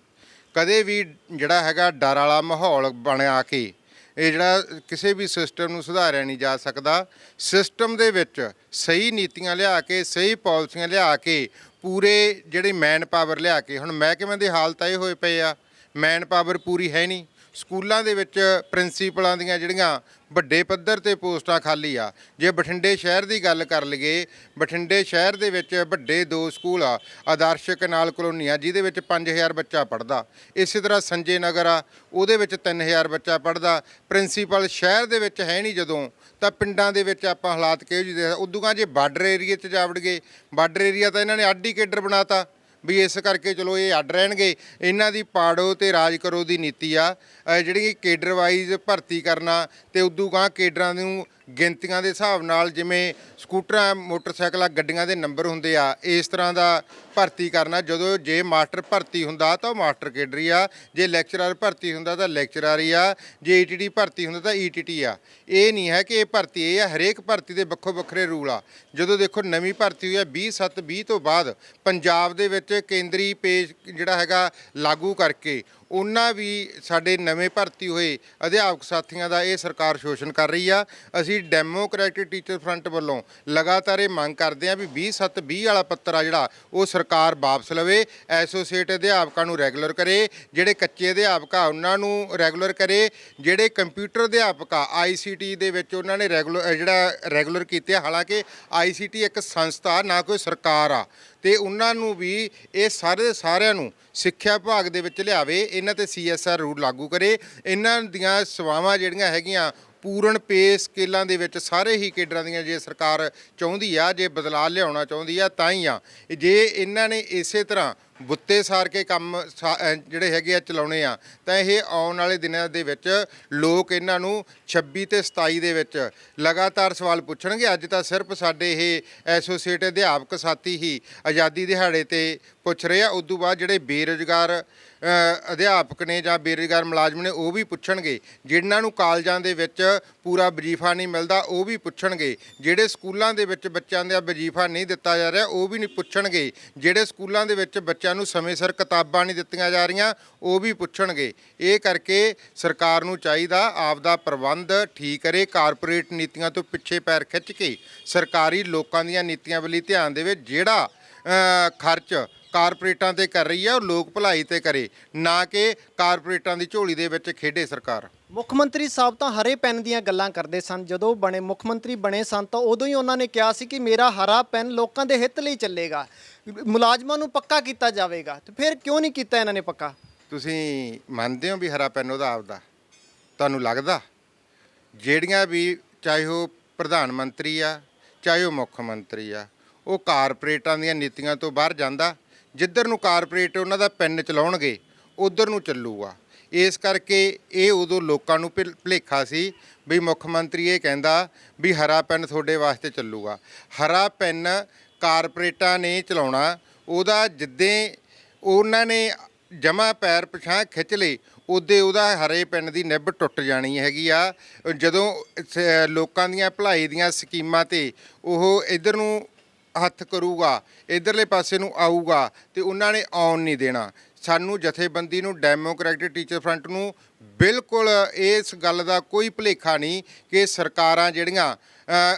ਕਦੇ ਵੀ ਜਿਹੜਾ ਹੈਗਾ ਡਰ ਵਾਲਾ ਮਾਹੌਲ ਬਣਾ ਕੇ ਇਹ ਜਿਹੜਾ ਕਿਸੇ ਵੀ ਸਿਸਟਮ ਨੂੰ ਸੁਧਾਰਿਆ ਨਹੀਂ ਜਾ ਸਕਦਾ। ਸਿਸਟਮ ਦੇ ਵਿੱਚ ਸਹੀ ਨੀਤੀਆਂ ਲਿਆ ਕੇ ਸਹੀ ਪਾਲਿਸੀਆਂ ਲਿਆ ਕੇ ਪੂਰੇ ਜਿਹੜੇ ਮੈਨ ਪਾਵਰ ਲਿਆ ਕੇ, ਹੁਣ ਮਹਿਕਮੇ ਦੇ ਹਾਲਤ ਇਹ ਹੋਏ ਪਏ ਆ? ਮੈਨ ਪਾਵਰ ਪੂਰੀ ਹੈ ਨਹੀਂ। ਸਕੂਲਾਂ ਦੇ ਵਿੱਚ ਪ੍ਰਿੰਸੀਪਲਾਂ ਦੀਆਂ ਜਿਹੜੀਆਂ ਵੱਡੇ ਪੱਧਰ ਤੇ ਪੋਸਟਾਂ ਖਾਲੀ ਆ, ਜੇ ਬਠਿੰਡੇ ਸ਼ਹਿਰ ਦੀ ਗੱਲ ਕਰ ਲਈਏ, ਬਠਿੰਡੇ ਸ਼ਹਿਰ ਦੇ ਵਿੱਚ ਵੱਡੇ ਦੋ ਸਕੂਲ ਆ ਆਦਰਸ਼ਕ ਨਾਲ ਕਲੋਨੀ ਆ, ਜਿਹਦੇ ਵਿੱਚ 5000 ਬੱਚਾ ਪੜਦਾ ਇਸੇ ਤਰ੍ਹਾਂ ਸੰਜੇ ਨਗਰ ਆ, ਉਹਦੇ ਵਿੱਚ 3000 ਬੱਚਾ ਪੜਦਾ ਪ੍ਰਿੰਸੀਪਲ ਸ਼ਹਿਰ ਦੇ ਵਿੱਚ ਹੈ ਨਹੀਂ ਜਦੋਂ, ਤਾਂ ਪਿੰਡਾਂ ਦੇ ਵਿੱਚ ਆਪਾਂ ਹਾਲਾਤ ਕਿਹੋ ਜਿਹੇ ਦੇ ਉਦੋਂ ਜੇ ਬਾਰਡਰ ਏਰੀਆ 'ਚ ਜਾ ਵੜ ਗਏ ਬਾਰਡਰ ਏਰੀਆ ਤਾਂ ਇਹਨਾਂ ਨੇ ਆਡੀ ਹੀ ਕੇਡਰ ਬਣਾਤਾ। ਵੀ ਇਸ ਕਰਕੇ ਚਲੋ ਇਹ ਅੱਡ ਰਹਿਣਗੇ। ਇਹਨਾਂ ਦੀ ਪਾੜੋ ਤੇ ਰਾਜ ਕਰੋ ਦੀ ਨੀਤੀ ਆ। ਅਹ ਜਿਹੜੀ ਕੇਡਰ ਵਾਈਜ਼ ਭਰਤੀ ਕਰਨਾ ਤੇ ਉਦੋਂ ਗਾਂ ਕੇਡਰਾਂ ਨੂੰ ਗਿਣਤੀਆਂ ਦੇ ਹਿਸਾਬ ਨਾਲ ਜਿਵੇਂ ਸਕੂਟਰਾਂ, ਮੋਟਰਸਾਈਕਲਾਂ, ਗੱਡੀਆਂ ਦੇ ਨੰਬਰ ਹੁੰਦੇ ਆ, ਇਸ ਤਰ੍ਹਾਂ ਦਾ ਭਰਤੀ ਕਰਨਾ। ਜਦੋਂ ਜੇ ਮਾਸਟਰ ਭਰਤੀ ਹੁੰਦਾ ਤਾਂ ਉਹ ਮਾਸਟਰ ਕੇਡਰੀ ਆ, ਜੇ ਲੈਕਚਰਰ ਭਰਤੀ ਹੁੰਦਾ ਤਾਂ ਲੈਕਚਰਰ ਹੀ ਆ, ਜੇ ਈਟੀਟੀ ਭਰਤੀ ਹੁੰਦਾ ਤਾਂ ਈਟੀਟੀ ਆ। ਇਹ ਨਹੀਂ ਹੈ ਕਿ ਇਹ ਭਰਤੀ, ਇਹ ਆ ਹਰੇਕ ਭਰਤੀ ਦੇ ਵੱਖੋ ਵੱਖਰੇ ਰੂਲ ਆ। ਜਦੋਂ ਦੇਖੋ ਨਵੀਂ ਭਰਤੀ ਹੋਈ ਆ 20 7 20 ਤੋਂ ਬਾਅਦ, ਪੰਜਾਬ ਦੇ ਵਿੱਚ ਕੇਂਦਰੀ ਪੇਜ ਜਿਹੜਾ ਹੈਗਾ ਲਾਗੂ ਕਰਕੇ ਉਹਨਾਂ ਵੀ ਸਾਡੇ ਨਵੇਂ ਭਰਤੀ ਹੋਏ ਅਧਿਆਪਕ ਸਾਥੀਆਂ ਦਾ ਇਹ ਸਰਕਾਰ ਸ਼ੋਸ਼ਣ ਕਰ ਰਹੀ ਆ ਅਸੀਂ ਡੈਮੋਕ੍ਰੈਟਿਕ ਟੀਚਰ ਫਰੰਟ ਵੱਲੋਂ ਲਗਾਤਾਰ ਇਹ ਮੰਗ ਕਰਦੇ ਆ ਵੀ 20 7 20 ਵਾਲਾ ਪੱਤਰ ਆ ਜਿਹੜਾ, ਉਹ ਸਰਕਾਰ ਵਾਪਸ ਲਵੇ, ਐਸੋਸੀਏਟ ਅਧਿਆਪਕਾਂ ਨੂੰ ਰੈਗੂਲਰ ਕਰੇ, ਜਿਹੜੇ ਕੱਚੇ ਅਧਿਆਪਕ ਆ, ਉਹਨਾਂ ਨੂੰ ਰੈਗੂਲਰ ਕਰੇ, ਜਿਹੜੇ ਕੰਪਿਊਟਰ ਅਧਿਆਪਕ ਆ ਆਈਸੀਟੀ ਦੇ ਵਿੱਚ ਉਹਨਾਂ ਨੇ ਰੈਗੂਲਰ ਜਿਹੜਾ ਰੈਗੂਲਰ ਕੀਤੇ ਆ। ਹਾਲਾਂਕਿ ਆਈਸੀਟੀ ਇੱਕ ਸੰਸਥਾ, ਨਾ ਕੋਈ ਸਰਕਾਰ ਆ ਤੇ ਉਹਨਾਂ ਨੂੰ ਵੀ ਇਹ ਸਾਰੇ ਦੇ ਸਾਰਿਆਂ ਨੂੰ ਸਿੱਖਿਆ ਵਿਭਾਗ ਦੇ ਵਿੱਚ ਲਿਆਵੇ, ਇਹਨਾਂ ਤੇ ਸੀਐਸਆਰ ਰੂਲ ਲਾਗੂ ਕਰੇ। ਇਹਨਾਂ ਦੀਆਂ ਸੇਵਾਵਾਂ ਜਿਹੜੀਆਂ ਹੈਗੀਆਂ, ਪੂਰਨ ਪੇ ਸਕੇਲਾਂ ਦੇ ਵਿੱਚ ਸਾਰੇ ਹੀ ਕੇਡਰਾਂ ਦੀਆਂ ਜੇ ਸਰਕਾਰ ਚਾਹੁੰਦੀ ਆ, ਜੇ ਬਦਲਾਅ ਲਿਆਉਣਾ ਚਾਹੁੰਦੀ ਆ, ਤਾਂ ਹੀ ਆ। ਜੇ ਇਹਨਾਂ ਨੇ ਇਸੇ ਤਰ੍ਹਾਂ ਬੁੱਤੇ ਸਾਰ ਕੇ ਕੰਮ ਸਾ- ਅਹ ਜਿਹੜੇ ਹੈਗੇ ਆ ਚਲਾਉਣੇ ਆ ਤਾਂ ਇਹ ਆਉਣ ਵਾਲੇ ਦਿਨਾਂ ਦੇ ਵਿੱਚ ਲੋਕ ਇਹਨਾਂ ਨੂੰ 26 ਤੇ 27 ਦੇ ਵਿੱਚ ਲਗਾਤਾਰ ਸਵਾਲ ਪੁੱਛਣਗੇ। ਅੱਜ ਤਾਂ ਸਿਰਫ ਸਾਡੇ ਇਹ ਐਸੋਸੀਏਟ ਅਧਿਆਪਕ ਸਾਥੀ ਹੀ ਆਜ਼ਾਦੀ ਦਿਹਾੜੇ ਤੇ ਪੁੱਛ ਰਹੇ ਆ। ਉਦੋਂ ਬਾਅਦ ਜਿਹੜੇ ਬੇਰੁਜ਼ਗਾਰ ਅ, ਅਧਿਆਪਕ ਨੇ ਜਾਂ ਬੇਰੁਜ਼ਗਾਰ ਮੁਲਾਜ਼ਮ ਨੇ ਉਹ ਵੀ ਪੁੱਛਣਗੇ। ਜਿਨ੍ਹਾਂ ਨੂੰ ਕਾਲਜਾਂ ਦੇ ਵਿੱਚ ਪੂਰਾ ਵਜੀਫਾ ਨਹੀਂ ਮਿਲਦਾ ਉਹ ਵੀ ਪੁੱਛਣਗੇ। ਜਿਹੜੇ ਸਕੂਲਾਂ ਦੇ ਵਿੱਚ ਬੱਚਿਆਂ ਦਾ ਵਜੀਫਾ ਨਹੀਂ ਦਿੱਤਾ ਜਾ ਰਿਹਾ ਉਹ ਵੀ ਨਹੀਂ ਪੁੱਛਣਗੇ। ਜਿਹੜੇ ਸਕੂਲਾਂ ਦੇ ਵਿੱਚ ਬੱਚਿਆਂ ਨੂੰ ਸਮੇਂ ਸਿਰ ਕਿਤਾਬਾਂ ਨਹੀਂ ਦਿੱਤੀਆਂ ਜਾ ਰਹੀਆਂ, ਉਹ ਵੀ ਪੁੱਛਣਗੇ। ਇਹ ਕਰਕੇ ਸਰਕਾਰ ਨੂੰ ਚਾਹੀਦਾ ਆਪਦਾ ਪ੍ਰਬੰਧ ਠੀਕ ਕਰੇ, ਕਾਰਪੋਰੇਟ ਨੀਤੀਆਂ ਤੋਂ ਪਿੱਛੇ ਪੈਰ ਖਿੱਚ ਕੇ ਸਰਕਾਰੀ ਲੋਕਾਂ ਦੀਆਂ ਨੀਤੀਆਂ ਵੱਲ ਧਿਆਨ ਦੇਵੇ, ਜਿਹੜਾ ਖਰਚ ਕਾਰਪੋਰੇਟਾਂ ਤੇ ਕਰ ਰਹੀ ਹੈ ਉਹ ਲੋਕ ਭਲਾਈ ਤੇ ਕਰੇ, ਨਾ ਕਿ ਕਾਰਪੋਰੇਟਾਂ ਦੀ ਝੋਲੀ ਦੇ ਵਿੱਚ ਖੇਡੇ ਸਰਕਾਰ। ਮੁੱਖ ਮੰਤਰੀ ਸਾਹਿਬ ਤਾਂ ਹਰੇ ਪੈਨ ਦੀਆਂ ਗੱਲਾਂ ਕਰਦੇ ਸਨ। ਜਦੋਂ ਬਣੇ ਮੁੱਖ ਮੰਤਰੀ ਬਣੇ ਸਨ ਤਾਂ ਉਦੋਂ ਹੀ ਉਹਨਾਂ ਨੇ ਕਿਹਾ ਸੀ ਕਿ ਮੇਰਾ ਹਰਾ ਪੈਨ ਲੋਕਾਂ ਦੇ ਹਿੱਤ ਲਈ ਚੱਲੇਗਾ। ਮੁਲਾਜ਼ਮਾਂ ਨੂੰ ਪੱਕਾ ਕੀਤਾ ਜਾਵੇਗਾ। ਤੇ ਫਿਰ ਕਿਉਂ ਨਹੀਂ ਕੀਤਾ ਇਹਨਾਂ ਨੇ ਪੱਕਾ? ਤੁਸੀਂ ਮੰਨਦੇ ਹੋ ਵੀ ਹਰਾ ਪੈਨ ਉਹਦਾ ਆਪਦਾ? ਤੁਹਾਨੂੰ ਲੱਗਦਾ? ਜਿਹੜੀਆਂ ਵੀ ਚਾਹੇ ਉਹ ਪ੍ਰਧਾਨ ਮੰਤਰੀ ਆ, ਚਾਹੇ ਉਹ ਮੁੱਖ ਮੰਤਰੀ ਆ, ਉਹ ਕਾਰਪੋਰੇਟਾਂ ਦੀਆਂ ਨੀਤੀਆਂ ਤੋਂ ਬਾਹਰ ਜਾਂਦਾ। ਜਿੱਧਰ ਨੂੰ ਕਾਰਪੋਰੇਟ ਉਹਨਾਂ ਦਾ ਪੈਨ ਚਲਾਉਣਗੇ, ਉਧਰ ਨੂੰ ਚੱਲੂਗਾ। ਇਸ ਕਰਕੇ ਇਹ ਉਦੋਂ ਲੋਕਾਂ ਨੂੰ ਭੁਲ- ਭੁਲੇਖਾ ਸੀ ਵੀ ਮੁੱਖ ਮੰਤਰੀ ਇਹ ਕਹਿੰਦਾ ਵੀ ਹਰਾ ਪੈਨ ਤੁਹਾਡੇ ਵਾਸਤੇ ਚੱਲੂਗਾ। ਹਰਾ ਪੈਨ ਕਾਰਪੋਰੇਟਾਂ ਨੇ ਚਲਾਉਣਾ, ਉਹਦਾ ਜਿੱਦੇ ਉਹਨਾਂ ਨੇ ਜਮਾ ਪੈਰ ਪਛਾਂ ਖਿੱਚ ਲਏ, ਉਹਦੇ ਉਹਦਾ ਹਰੇ ਪਿੰਡ ਦੀ ਨਿੱਬ ਟੁੱਟ ਜਾਣੀ ਹੈਗੀ ਆ। ਜਦੋਂ ਸ- ਲੋਕਾਂ ਦੀਆਂ ਭਲਾਈ ਦੀਆਂ ਸਕੀਮਾਂ ਤੇ ਉਹ ਇਧਰ ਨੂੰ ਹੱਥ ਕਰੂਗਾ, ਇਧਰਲੇ ਪਾਸੇ ਨੂੰ ਆਊਗਾ ਤੇ ਉਹਨਾਂ ਨੇ ਆਉਣ ਨਹੀਂ ਦੇਣਾ। ਸਾਨੂੰ ਜਥੇਬੰਦੀ ਨੂੰ ਡੈਮੋਕ੍ਰੈਟਿਕ ਟੀਚਰ ਫਰੰਟ ਨੂੰ ਬਿਲਕੁਲ ਇਸ ਗੱਲ ਦਾ ਕੋਈ ਭੁਲੇਖਾ ਨਹੀਂ ਕਿ ਸਰਕਾਰਾਂ ਜਿਹੜੀਆਂ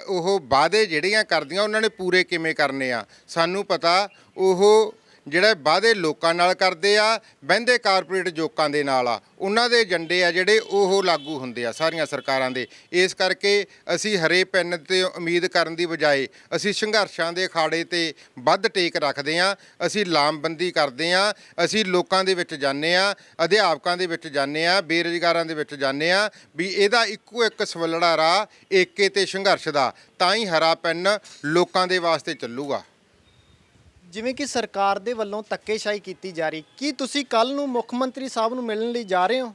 ਉਹ ਵਾਅਦੇ ਜਿਹੜੀਆਂ ਕਰਦੀਆਂ, ਉਹਨਾਂ ਨੇ ਪੂਰੇ ਕਿਵੇਂ ਕਰਨੇ ਆ। ਸਾਨੂੰ ਪਤਾ ਉਹ ਜਿਹੜੇ ਵਾਅਦੇ ਲੋਕਾਂ ਨਾਲ ਕਰਦੇ ਆ ਬਹਿੰਦੇ ਕਾਰਪੋਰੇਟ ਜੋਕਾਂ ਦੇ ਨਾਲ ਆ, ਉਹਨਾਂ ਦੇ ਏਜੰਡੇ ਆ ਜਿਹੜੇ ਉਹ ਲਾਗੂ ਹੁੰਦੇ ਆ ਸਾਰੀਆਂ ਸਰਕਾਰਾਂ ਦੇ। ਇਸ ਕਰਕੇ ਅਸੀਂ ਹਰੇ ਪੈਨ ਤੇ ਉਮੀਦ ਕਰਨ ਦੀ ਬਜਾਏ ਅਸੀਂ ਸੰਘਰਸ਼ਾਂ ਦੇ ਅਖਾੜੇ ਤੇ ਵੱਧ ਟੇਕ ਰੱਖਦੇ ਆ, ਅਸੀਂ ਲਾਮਬੰਦੀ ਕਰਦੇ ਆ, ਅਸੀਂ ਲੋਕਾਂ ਦੇ ਵਿੱਚ ਜਾਂਦੇ ਆ, ਅਧਿਆਪਕਾਂ ਦੇ ਵਿੱਚ ਜਾਂਦੇ ਆ, ਬੇਰੁਜ਼ਗਾਰਾਂ ਦੇ ਵਿੱਚ ਜਾਂਦੇ ਆ ਵੀ ਇਹਦਾ ਇੱਕੋ ਇੱਕ ਸਵਲੜਾ ਰਾਹ ਏਕੇ ਤੇ ਸੰਘਰਸ਼ ਦਾ, ਤਾਂ ਹੀ ਹਰਾ ਪੈਨ ਲੋਕਾਂ ਦੇ ਵਾਸਤੇ ਚੱਲੂਗਾ। ਜਿਵੇਂ ਕਿ ਸਰਕਾਰ ਦੇ ਵੱਲੋਂ ਧੱਕੇਸ਼ਾਹੀ ਕੀਤੀ ਜਾ ਰਹੀ ਕੀ ਤੁਸੀਂ ਕੱਲ ਨੂੰ ਮੁੱਖ ਮੰਤਰੀ ਸਾਹਿਬ ਨੂੰ ਮਿਲਣ ਲਈ ਜਾ ਰਹੇ ਹੋ?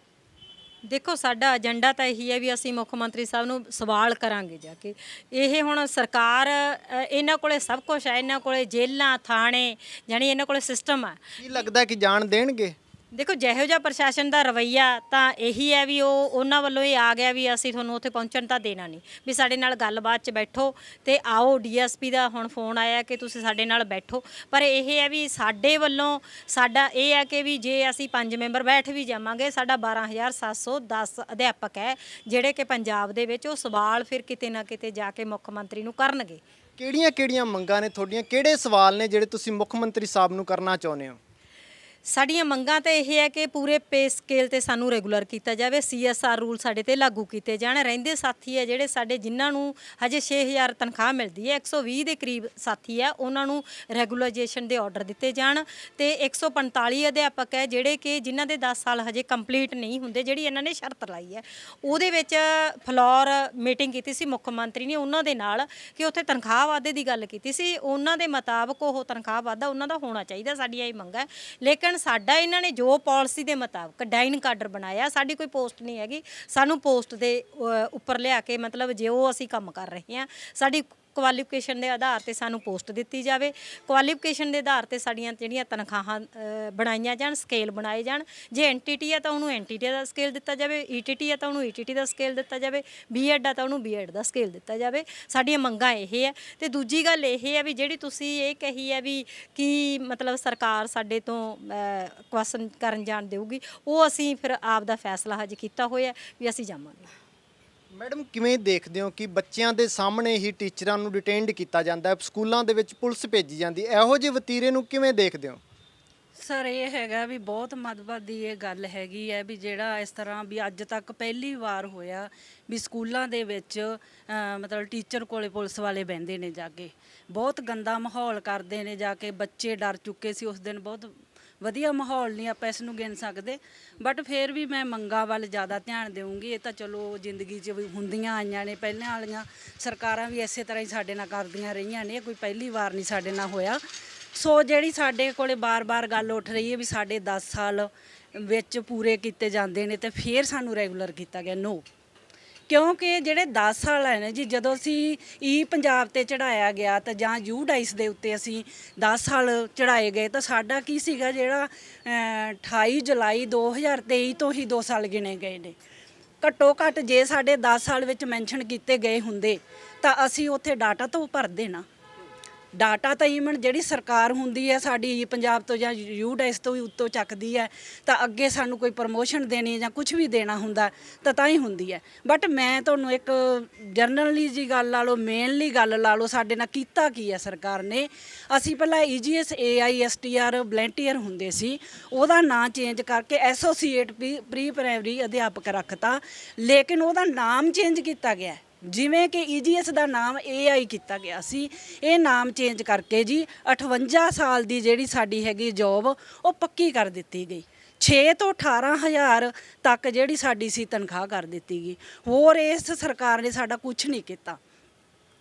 ਦੇਖੋ ਸਾਡਾ ਏਜੰਡਾ ਤਾਂ ਇਹੀ ਹੈ ਵੀ ਅਸੀਂ ਮੁੱਖ ਮੰਤਰੀ ਸਾਹਿਬ ਨੂੰ ਸਵਾਲ ਕਰਾਂਗੇ ਜਾ ਕੇ। ਇਹ ਹੁਣ ਸਰਕਾਰ ਅ, ਇਹਨਾਂ ਕੋਲੇ ਸਭ ਕੁਝ ਹੈ ਇਹਨਾਂ ਕੋਲੇ ਜੇਲ੍ਹਾਂ ਥਾਣੇ ਯਾਨੀ ਇਹਨਾਂ ਕੋਲੇ ਸਿਸਟਮ ਹੈ ਕੀ ਲੱਗਦਾ ਕਿ ਜਾਣ ਦੇਣਗੇ? ਦੇਖੋ, ਜਿਹੋ ਜਿਹਾ ਪ੍ਰਸ਼ਾਸਨ ਦਾ ਰਵਈਆ ਤਾਂ ਇਹੀ ਹੈ ਵੀ ਉਹ ਉਹਨਾਂ ਵੱਲੋਂ ਇਹ ਆ ਗਿਆ ਵੀ ਅਸੀਂ ਤੁਹਾਨੂੰ ਉੱਥੇ ਪਹੁੰਚਣ ਤਾਂ ਦੇਣਾ ਨਹੀਂ। ਵੀ ਸਾਡੇ ਨਾਲ ਗੱਲਬਾਤ 'ਚ ਬੈਠੋ ਤੇ ਆਓ, ਡੀਐਸਪੀ ਦਾ ਹੁਣ ਫੋਨ ਆਇਆ ਕਿ ਤੁਸੀਂ ਸਾਡੇ ਨਾਲ ਬੈਠੋ। ਪਰ ਇਹ ਹੈ ਵੀ ਸਾਡੇ ਵੱਲੋਂ ਸਾਡਾ ਇਹ ਹੈ ਕਿ ਵੀ ਜੇ ਅਸੀਂ ਪੰਜ ਮੈਂਬਰ ਬੈਠ ਵੀ ਜਾਵਾਂਗੇ, ਸਾਡਾ 12710 ਅਧਿਆਪਕ ਹੈ, ਜਿਹੜੇ ਕਿ ਪੰਜਾਬ ਦੇ ਵਿੱਚ ਉਹ ਸਵਾਲ ਫਿਰ ਕਿਤੇ ਨਾ ਕਿਤੇ ਜਾ ਕੇ ਮੁੱਖ ਮੰਤਰੀ ਨੂੰ ਕਰਨਗੇ। ਕਿਹੜੀਆਂ ਕਿਹੜੀਆਂ ਮੰਗਾਂ ਨੇ ਤੁਹਾਡੀਆਂ? ਕਿਹੜੇ ਸਵਾਲ ਨੇ ਜਿਹੜੇ ਤੁਸੀਂ ਮੁੱਖ ਮੰਤਰੀ ਸਾਹਿਬ ਨੂੰ ਕਰਨਾ ਚਾਹੁੰਦੇ ਹੋ? ਸਾਡੀਆਂ ਮੰਗਾਂ ਤਾਂ ਇਹ ਹੈ ਕਿ ਪੂਰੇ ਪੇ ਸਕੇਲ ਤੇ ਸਾਨੂੰ ਰੈਗੂਲਰ ਕੀਤਾ ਜਾਵੇ ਸੀਐਸਆਰ ਰੂਲ ਸਾਡੇ ਤੇ ਲਾਗੂ ਕੀਤੇ ਜਾਣ। ਰਹਿੰਦੇ ਸਾਥੀ ਹੈ ਜਿਹੜੇ ਸਾਡੇ ਜਿਨ੍ਹਾਂ ਨੂੰ ਹਜੇ 6000 ਤਨਖਾਹ ਮਿਲਦੀ ਹੈ 120 ਦੇ ਕਰੀਬ ਸਾਥੀ ਹੈ, ਉਹਨਾਂ ਨੂੰ ਰੈਗੂਲਰਾਈਜੇਸ਼ਨ ਦੇ ਆਰਡਰ ਦਿੱਤੇ ਜਾਣ। ਤੇ 145 ਅਧਿਆਪਕ ਹੈ ਜਿਹੜੇ ਕਿ ਜਿਨ੍ਹਾਂ ਦੇ 10 ਸਾਲ ਹਜੇ ਕੰਪਲੀਟ ਨਹੀਂ ਹੁੰਦੇ, ਜਿਹੜੀ ਇਹਨਾਂ ਨੇ ਸ਼ਰਤ ਲਾਈ ਹੈ। ਉਹਦੇ ਵਿੱਚ ਫਲੋਰ ਮੀਟਿੰਗ ਕੀਤੀ ਸੀ ਮੁੱਖ ਮੰਤਰੀ ਨੇ, ਉਹਨਾਂ ਦੇ ਨਾਲ ਕਿ ਉੱਥੇ ਤਨਖਾਹ ਵਾਧੇ ਦੀ ਗੱਲ ਕੀਤੀ ਸੀ। ਉਹਨਾਂ ਦੇ ਮੁਤਾਬਕ ਉਹ ਤਨਖਾਹ ਵਾਧਾ ਉਹਨਾਂ ਦਾ ਹੋਣਾ ਚਾਹੀਦਾ, ਸਾਡੀਆਂ ਇਹ ਮੰਗਾਂ ਹੈ। ਲੇਕਿਨ ਸਾਡਾ ਇਹਨਾਂ ਨੇ ਜੋ ਪਾਲਿਸੀ ਦੇ ਮੁਤਾਬਕ ਡਾਈਨ ਕਾਡਰ ਬਣਾਇਆ ਸਾਡੀ ਕੋਈ ਪੋਸਟ ਨਹੀਂ ਹੈਗੀ। ਸਾਨੂੰ ਪੋਸਟ ਦੇ ਅ, ਉੱਪਰ ਲਿਆ ਕੇ ਮਤਲਬ ਜੇ ਉਹ ਅਸੀਂ ਕੰਮ ਕਰ ਰਹੇ ਹਾਂ ਸਾਡੀ ਕੁਆਲੀਫਿਕੇਸ਼ਨ ਦੇ ਆਧਾਰ ਤੇ ਸਾਨੂੰ ਪੋਸਟ ਦਿੱਤੀ ਜਾਵੇ। ਕੁਆਲੀਫਿਕੇਸ਼ਨ ਦੇ ਆਧਾਰ ਤੇ ਸਾਡੀਆਂ ਜਿਹੜੀਆਂ ਤਨਖਾਹਾਂ ਅ, ਬਣਾਈਆਂ ਜਾਣ ਸਕੇਲ ਬਣਾਏ ਜਾਣ। ਜੇ ਐਨਟੀਟੀ ਹੈ ਤਾਂ ਉਹਨੂੰ ਐਨਟੀਟੀ ਦਾ ਸਕੇਲ ਦਿੱਤਾ ਜਾਵੇ ਈਟੀਟੀ ਹੈ ਤਾਂ ਉਹਨੂੰ ਈਟੀਟੀ ਦਾ ਸਕੇਲ ਦਿੱਤਾ ਜਾਵੇ ਬੀਐਡ ਹੈ ਤਾਂ ਉਹਨੂੰ ਬੀਐਡ ਦਾ ਸਕੇਲ ਦਿੱਤਾ ਜਾਵੇ। ਸਾਡੀਆਂ ਮੰਗਾਂ ਇਹ ਹੈ। ਤੇ ਦੂਜੀ ਗੱਲ ਇਹ ਹੈ ਵੀ ਜਿਹੜੀ ਤੁਸੀਂ ਇਹ ਕਹੀ ਹੈ ਵੀ ਕੀ ਮਤਲਬ ਸਰਕਾਰ ਸਾਡੇ ਤੋਂ ਕੁਐਸਚਨ ਕਰਨ ਜਾਣ ਦੇਊਗੀ ਉਹ ਅਸੀਂ ਫਿਰ ਆਪ ਦਾ ਫੈਸਲਾ ਹਜੇ ਕੀਤਾ ਹੋਇਆ ਵੀ ਅਸੀਂ ਜਾਵਾਂਗੇ। ਮੈਡਮ ਕਿਵੇਂ ਦੇਖਦੇ ਹੋ ਕਿ ਬੱਚਿਆਂ ਦੇ ਸਾਹਮਣੇ ਹੀ ਟੀਚਰਾਂ ਨੂੰ ਡਿਟੇਨਡ ਕੀਤਾ ਜਾਂਦਾ ਹੈ? ਸਕੂਲਾਂ ਦੇ ਵਿੱਚ ਪੁਲਿਸ ਭੇਜੀ ਜਾਂਦੀ ਹੈ। ਇਹੋ ਜਿਹੇ ਵਤੀਰੇ ਨੂੰ ਕਿਵੇਂ ਦੇਖਦੇ ਹੋ? ਸਰ ਇਹ ਹੈਗਾ ਵੀ ਬਹੁਤ ਮਦਭਾਦੀ ਇਹ ਗੱਲ ਹੈਗੀ ਹੈ ਵੀ ਜਿਹੜਾ ਇਸ ਤਰ੍ਹਾਂ ਵੀ ਅੱਜ ਤੱਕ ਪਹਿਲੀ ਵਾਰ ਹੋਇਆ ਵੀ ਸਕੂਲਾਂ ਦੇ ਵਿੱਚ ਅ, ਮਤਲਬ ਟੀਚਰ ਕੋਲੇ ਪੁਲਿਸ ਵਾਲੇ ਬਹਿੰਦੇ ਨੇ ਜਾ ਕੇ। ਬਹੁਤ ਗੰਦਾ ਮਾਹੌਲ ਕਰਦੇ ਨੇ ਜਾ ਕੇ। ਬੱਚੇ ਡਰ ਚੁੱਕੇ ਸੀ। ਉਸ ਦਿਨ ਬਹੁਤ ਵਧੀਆ ਮਾਹੌਲ ਨਹੀਂ ਆਪਾਂ ਇਸ ਨੂੰ ਗਿਣ ਸਕਦੇ। ਬਟ ਫਿਰ ਵੀ ਮੈਂ ਮੰਗਾਂ ਵੱਲ ਜ਼ਿਆਦਾ ਧਿਆਨ ਦੇਵਾਂਗੀ ਇਹ ਤਾਂ ਚਲੋ ਜ਼ਿੰਦਗੀ 'ਚ ਵੀ ਹੁੰਦੀਆਂ ਆਈਆਂ ਨੇ, ਪਹਿਲਾਂ ਵਾਲੀਆਂ ਸਰਕਾਰਾਂ ਵੀ ਇਸੇ ਤਰ੍ਹਾਂ ਹੀ ਸਾਡੇ ਨਾਲ ਕਰਦੀਆਂ ਰਹੀਆਂ ਨੇ। ਕੋਈ ਪਹਿਲੀ ਵਾਰ ਨਹੀਂ ਸਾਡੇ ਨਾਲ ਹੋਇਆ। ਸੋ ਜਿਹੜੀ ਸਾਡੇ ਕੋਲੇ ਬਾਰ-ਬਾਰ ਗੱਲ ਉੱਠ ਰਹੀ ਹੈ ਵੀ ਸਾਡੇ 10 ਸਾਲ ਵਿੱਚ ਪੂਰੇ ਕੀਤੇ ਜਾਂਦੇ ਨੇ ਤੇ ਫਿਰ ਸਾਨੂੰ ਰੈਗੂਲਰ ਕੀਤਾ ਗਿਆ। ਨੋ ਕਿਉਂਕਿ ਜਿਹੜੇ 10 ਸਾਲ ਹੈ ਨਾ ਜੀ ਜਦੋਂ ਅਸੀਂ ਈ ਪੰਜਾਬ ਤੇ ਚੜਾਇਆ ਗਿਆ ਤਾਂ ਜਾਂ ਯੂ ਡਾਈਸ ਦੇ ਉੱਤੇ ਅਸੀਂ 10 ਸਾਲ ਚੜਾਏ ਗਏ ਤਾਂ ਸਾਡਾ ਕੀ ਸੀਗਾ ਜਿਹੜਾ ਅਹ, 28 ਜੁਲਾਈ 2023 ਤੋਂ ਹੀ 2 ਸਾਲ ਗਿਣੇ ਗਏ ਨੇ। ਘੱਟੋ ਘੱਟ ਜੇ ਸਾਡੇ 10 ਸਾਲ ਵਿੱਚ ਮੈਂਸ਼ਨ ਕੀਤੇ ਗਏ ਹੁੰਦੇ ਤਾਂ ਅਸੀਂ ਉੱਥੇ ਡਾਟਾ ਤੋਂ ਭਰਦੇ ਨਾ। ਡਾਟਾ ਤਾਂ ਈਵਨ ਜਿਹੜੀ ਸਰਕਾਰ ਹੁੰਦੀ ਹੈ, ਸਾਡੀ ਪੰਜਾਬ ਤੋਂ ਜਾਂ ਯੂਡੈਸ ਤੋਂ ਵੀ ਉੱਤੋਂ ਚੱਕਦੀ ਹੈ, ਤਾਂ ਅੱਗੇ ਸਾਨੂੰ ਕੋਈ ਪ੍ਰਮੋਸ਼ਨ ਦੇਣੀ ਜਾਂ ਕੁਝ ਵੀ ਦੇਣਾ ਹੁੰਦਾ, ਤਾਂ ਤਾਂ ਹੀ ਹੁੰਦੀ ਹੈ। ਬਟ ਮੈਂ ਤੁਹਾਨੂੰ ਇੱਕ ਜਰਨਲੀ ਜੀ ਗੱਲ ਲਾ ਲਓ ਮੇਨਲੀ ਗੱਲ ਲਾ ਲਓ, ਸਾਡੇ ਨਾਲ ਕੀਤਾ ਕੀ ਹੈ ਸਰਕਾਰ ਨੇ? ਅਸੀਂ ਪਹਿਲਾਂ E ਈਜੀਐਸ ਏਆਈਐਸਟੀਆਰ ਵਲੰਟੀਅਰ ਹੁੰਦੇ ਸੀ, ਉਹਦਾ ਨਾਂ ਚੇਂਜ ਕਰਕੇ ਐਸੋਸੀਏਟ ਪ੍ਰੀ ਪ੍ਰਾਇਮਰੀ ਅਧਿਆਪਕ ਰੱਖਤਾ, ਲੇਕਿਨ ਉਹਦਾ ਨਾਮ ਚੇਂਜ ਕੀਤਾ ਗਿਆ ਜਿਵੇਂ ਕਿ ਈਜੀਐਸ ਦਾ ਨਾਮ ਏਆਈ ਕੀਤਾ ਗਿਆ ਸੀ। ਇਹ ਨਾਮ ਚੇਂਜ ਕਰਕੇ ਜੀ 58 ਸਾਲ ਦੀ ਜਿਹੜੀ ਸਾਡੀ ਹੈਗੀ ਜੌਬ ਉਹ ਪੱਕੀ ਕਰ ਦਿੱਤੀ ਗਈ। 6 ਤੋਂ 18000 ਤੱਕ ਜਿਹੜੀ ਸਾਡੀ ਸੀ ਤਨਖਾਹ ਕਰ ਦਿੱਤੀ ਗਈ। ਹੋਰ ਇਸ ਸਰਕਾਰ ਨੇ ਸਾਡਾ ਕੁਝ ਨਹੀਂ ਕੀਤਾ।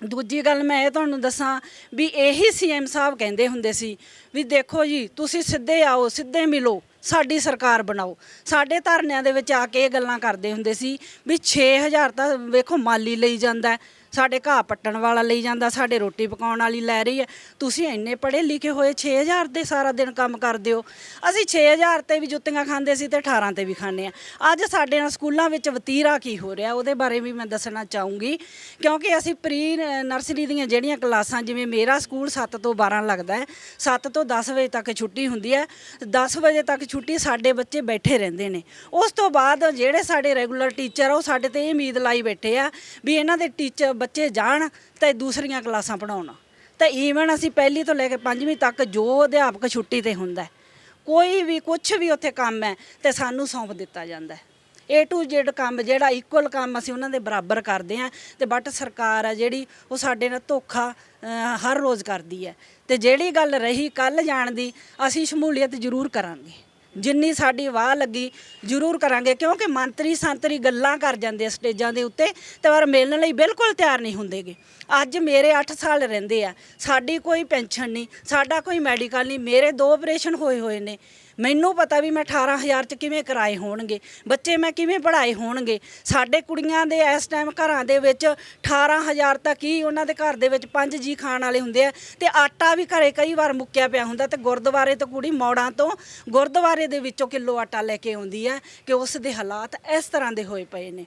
ਦੂਜੀ ਗੱਲ ਮੈਂ ਇਹ ਤੁਹਾਨੂੰ ਦੱਸਾਂ ਵੀ ਇਹੀ ਸੀਐਮ ਸਾਹਿਬ ਕਹਿੰਦੇ ਹੁੰਦੇ ਸੀ ਵੀ ਦੇਖੋ ਜੀ, ਤੁਸੀਂ ਸਿੱਧੇ ਆਓ, ਸਿੱਧੇ ਮਿਲੋ। ਸਾਡੀ ਸਰਕਾਰ ਬਣਾਓ। ਸਾਡੇ ਧਰਨਿਆਂ ਦੇ ਵਿੱਚ ਆ ਕੇ ਇਹ ਗੱਲਾਂ ਕਰਦੇ ਹੁੰਦੇ ਸੀ ਵੀ 6000 ਤਾਂ ਵੇਖੋ ਮਾਲੀ ਲਈ ਜਾਂਦਾ ਹੈ, ਸਾਡੇ ਘਾਹ ਪੱਟਣ ਵਾਲਾ ਲਈ ਜਾਂਦਾ, ਸਾਡੇ ਰੋਟੀ ਪਕਾਉਣ ਵਾਲੀ ਲੈ ਰਹੀ ਹੈ। ਤੁਸੀਂ ਇੰਨੇ ਪੜ੍ਹੇ ਲਿਖੇ ਹੋਏ 6000 ਦੇ ਸਾਰਾ ਦਿਨ ਕੰਮ ਕਰਦੇ ਹੋ। ਅਸੀਂ 6000 ਤੇ ਵੀ ਜੁੱਤੀਆਂ ਖਾਂਦੇ ਸੀ ਤੇ 18 ਤੇ ਵੀ ਖਾਂਦੇ ਆ ਅੱਜ ਸਾਡੇ ਨਾਲ ਸਕੂਲਾਂ ਵਿੱਚ ਵਤੀਰਾ ਕੀ ਹੋ ਰਿਹਾ, ਉਹਦੇ ਬਾਰੇ ਵੀ ਮੈਂ ਦੱਸਣਾ ਚਾਹੂੰਗੀ। ਕਿਉਂਕਿ ਅਸੀਂ ਪ੍ਰੀ ਨਰਸਰੀ ਦੀਆਂ ਜਿਹੜੀਆਂ ਕਲਾਸਾਂ, ਜਿਵੇਂ ਮੇਰਾ ਸਕੂਲ 7 ਤੋਂ 12 ਲੱਗਦਾ ਹੈ 7 ਤੋਂ 10 ਵਜੇ ਤੱਕ ਛੁੱਟੀ ਹੁੰਦੀ ਹੈ। 10 ਵਜੇ ਤੱਕ ਛੁੱਟੀ ਸਾਡੇ ਬੱਚੇ ਬੈਠੇ ਰਹਿੰਦੇ ਨੇ। ਉਸ ਤੋਂ ਬਾਅਦ ਜਿਹੜੇ ਸਾਡੇ ਰੈਗੂਲਰ ਟੀਚਰ ਆ, ਉਹ ਸਾਡੇ ਤੇ ਇਹ ਉਮੀਦ ਲਾਈ ਬੈਠੇ ਆ ਵੀ ਇਹਨਾਂ ਦੇ ਟੀਚਰ ਬੱਚੇ ਜਾਣ ਤੇ ਦੂਸਰੀਆਂ ਕਲਾਸਾਂ ਪੜਾਉਣ ਤਾਂ ਈਵਨ ਅਸੀਂ ਪਹਿਲੀ ਤੋਂ ਲੈ ਕੇ ਪੰਜਵੀਂ ਤੱਕ ਜੋ ਅਧਿਆਪਕ ਛੁੱਟੀ ਤੇ ਹੁੰਦਾ ਕੋਈ ਵੀ ਕੁਝ ਵੀ ਉੱਥੇ ਕੰਮ ਹੈ ਤੇ ਸਾਨੂੰ ਸੌਂਪ ਦਿੱਤਾ ਜਾਂਦਾ ਹੈ। ਏ ਟੂ ਜ਼ੈਡ ਕੰਮ ਜਿਹੜਾ ਇਕੁਅਲ ਕੰਮ ਅਸੀਂ ਉਹਨਾਂ ਦੇ ਬਰਾਬਰ ਕਰਦੇ ਆ ਤੇ ਬਟ ਸਰਕਾਰ ਆ ਜਿਹੜੀ ਉਹ ਸਾਡੇ ਨਾਲ ਧੋਖਾ ਅਹ, ਹਰ ਰੋਜ਼ ਕਰਦੀ ਹੈ। ਤੇ ਜਿਹੜੀ ਗੱਲ ਰਹੀ ਕੱਲ ਜਾਣ ਦੀ ਅਸੀਂ ਸ਼ਮੂਲੀਅਤ ਜ਼ਰੂਰ ਕਰਾਂਗੇ। ਜਿੰਨੀ ਸਾਡੀ ਵਾਹ ਲੱਗੀ, ਜ਼ਰੂਰ ਕਰਾਂਗੇ, ਕਿਉਂਕਿ ਮੰਤਰੀ ਸੰਤਰੀ ਗੱਲਾਂ ਕਰ ਜਾਂਦੇ ਸਟੇਜਾਂ ਦੇ ਉੱਤੇ, ਤੇ ਪਰ ਮਿਲਣ ਲਈ ਬਿਲਕੁਲ ਤਿਆਰ ਨਹੀਂ ਹੁੰਦੇਗੇ। ਅੱਜ ਮੇਰੇ 8 ਸਾਲ ਰਹਿੰਦੇ ਆ, ਸਾਡੀ ਕੋਈ ਪੈਨਸ਼ਨ ਨਹੀਂ, ਸਾਡਾ ਕੋਈ ਮੈਡੀਕਲ ਨਹੀਂ, ਮੇਰੇ ਦੋ ਆਪਰੇਸ਼ਨ ਹੋਏ ਹੋਏ ਨੇ। ਮੈਨੂੰ ਪਤਾ ਵੀ ਮੈਂ 18000 ਚ ਕਿਵੇਂ ਕਰਾਏ ਹੋਣਗੇ। ਬੱਚੇ ਮੈਂ ਕਿਵੇਂ ਪੜ੍ਹਾਏ ਹੋਣਗੇ। ਸਾਡੇ ਕੁੜੀਆਂ ਦੇ ਇਸ ਟਾਈਮ ਘਰਾਂ ਦੇ ਵਿੱਚ 18000 ਤੱਕ ਹੀ ਉਹਨਾਂ ਦੇ ਘਰ ਦੇ ਵਿੱਚ ਪੰਜ ਜੀ ਖਾਣ ਵਾਲੇ ਹੁੰਦੇ ਆ ਤੇ ਆਟਾ ਵੀ ਘਰੇ ਕਈ ਵਾਰ ਮੁੱਕਿਆ ਪਿਆ ਹੁੰਦਾ ਤੇ ਗੁਰਦੁਆਰੇ ਤੋਂ ਕੁੜੀ ਮੌੜਾਂ ਤੋਂ ਗੁਰਦੁਆਰੇ ਦੇ ਵਿੱਚੋਂ ਕਿਲੋ ਆਟਾ ਲੈ ਕੇ ਆਉਂਦੀ ਹੈ ਕਿ ਉਸ ਦੇ ਹਾਲਾਤ ਇਸ ਤਰ੍ਹਾਂ ਦੇ ਹੋਏ ਪਏ ਨੇ।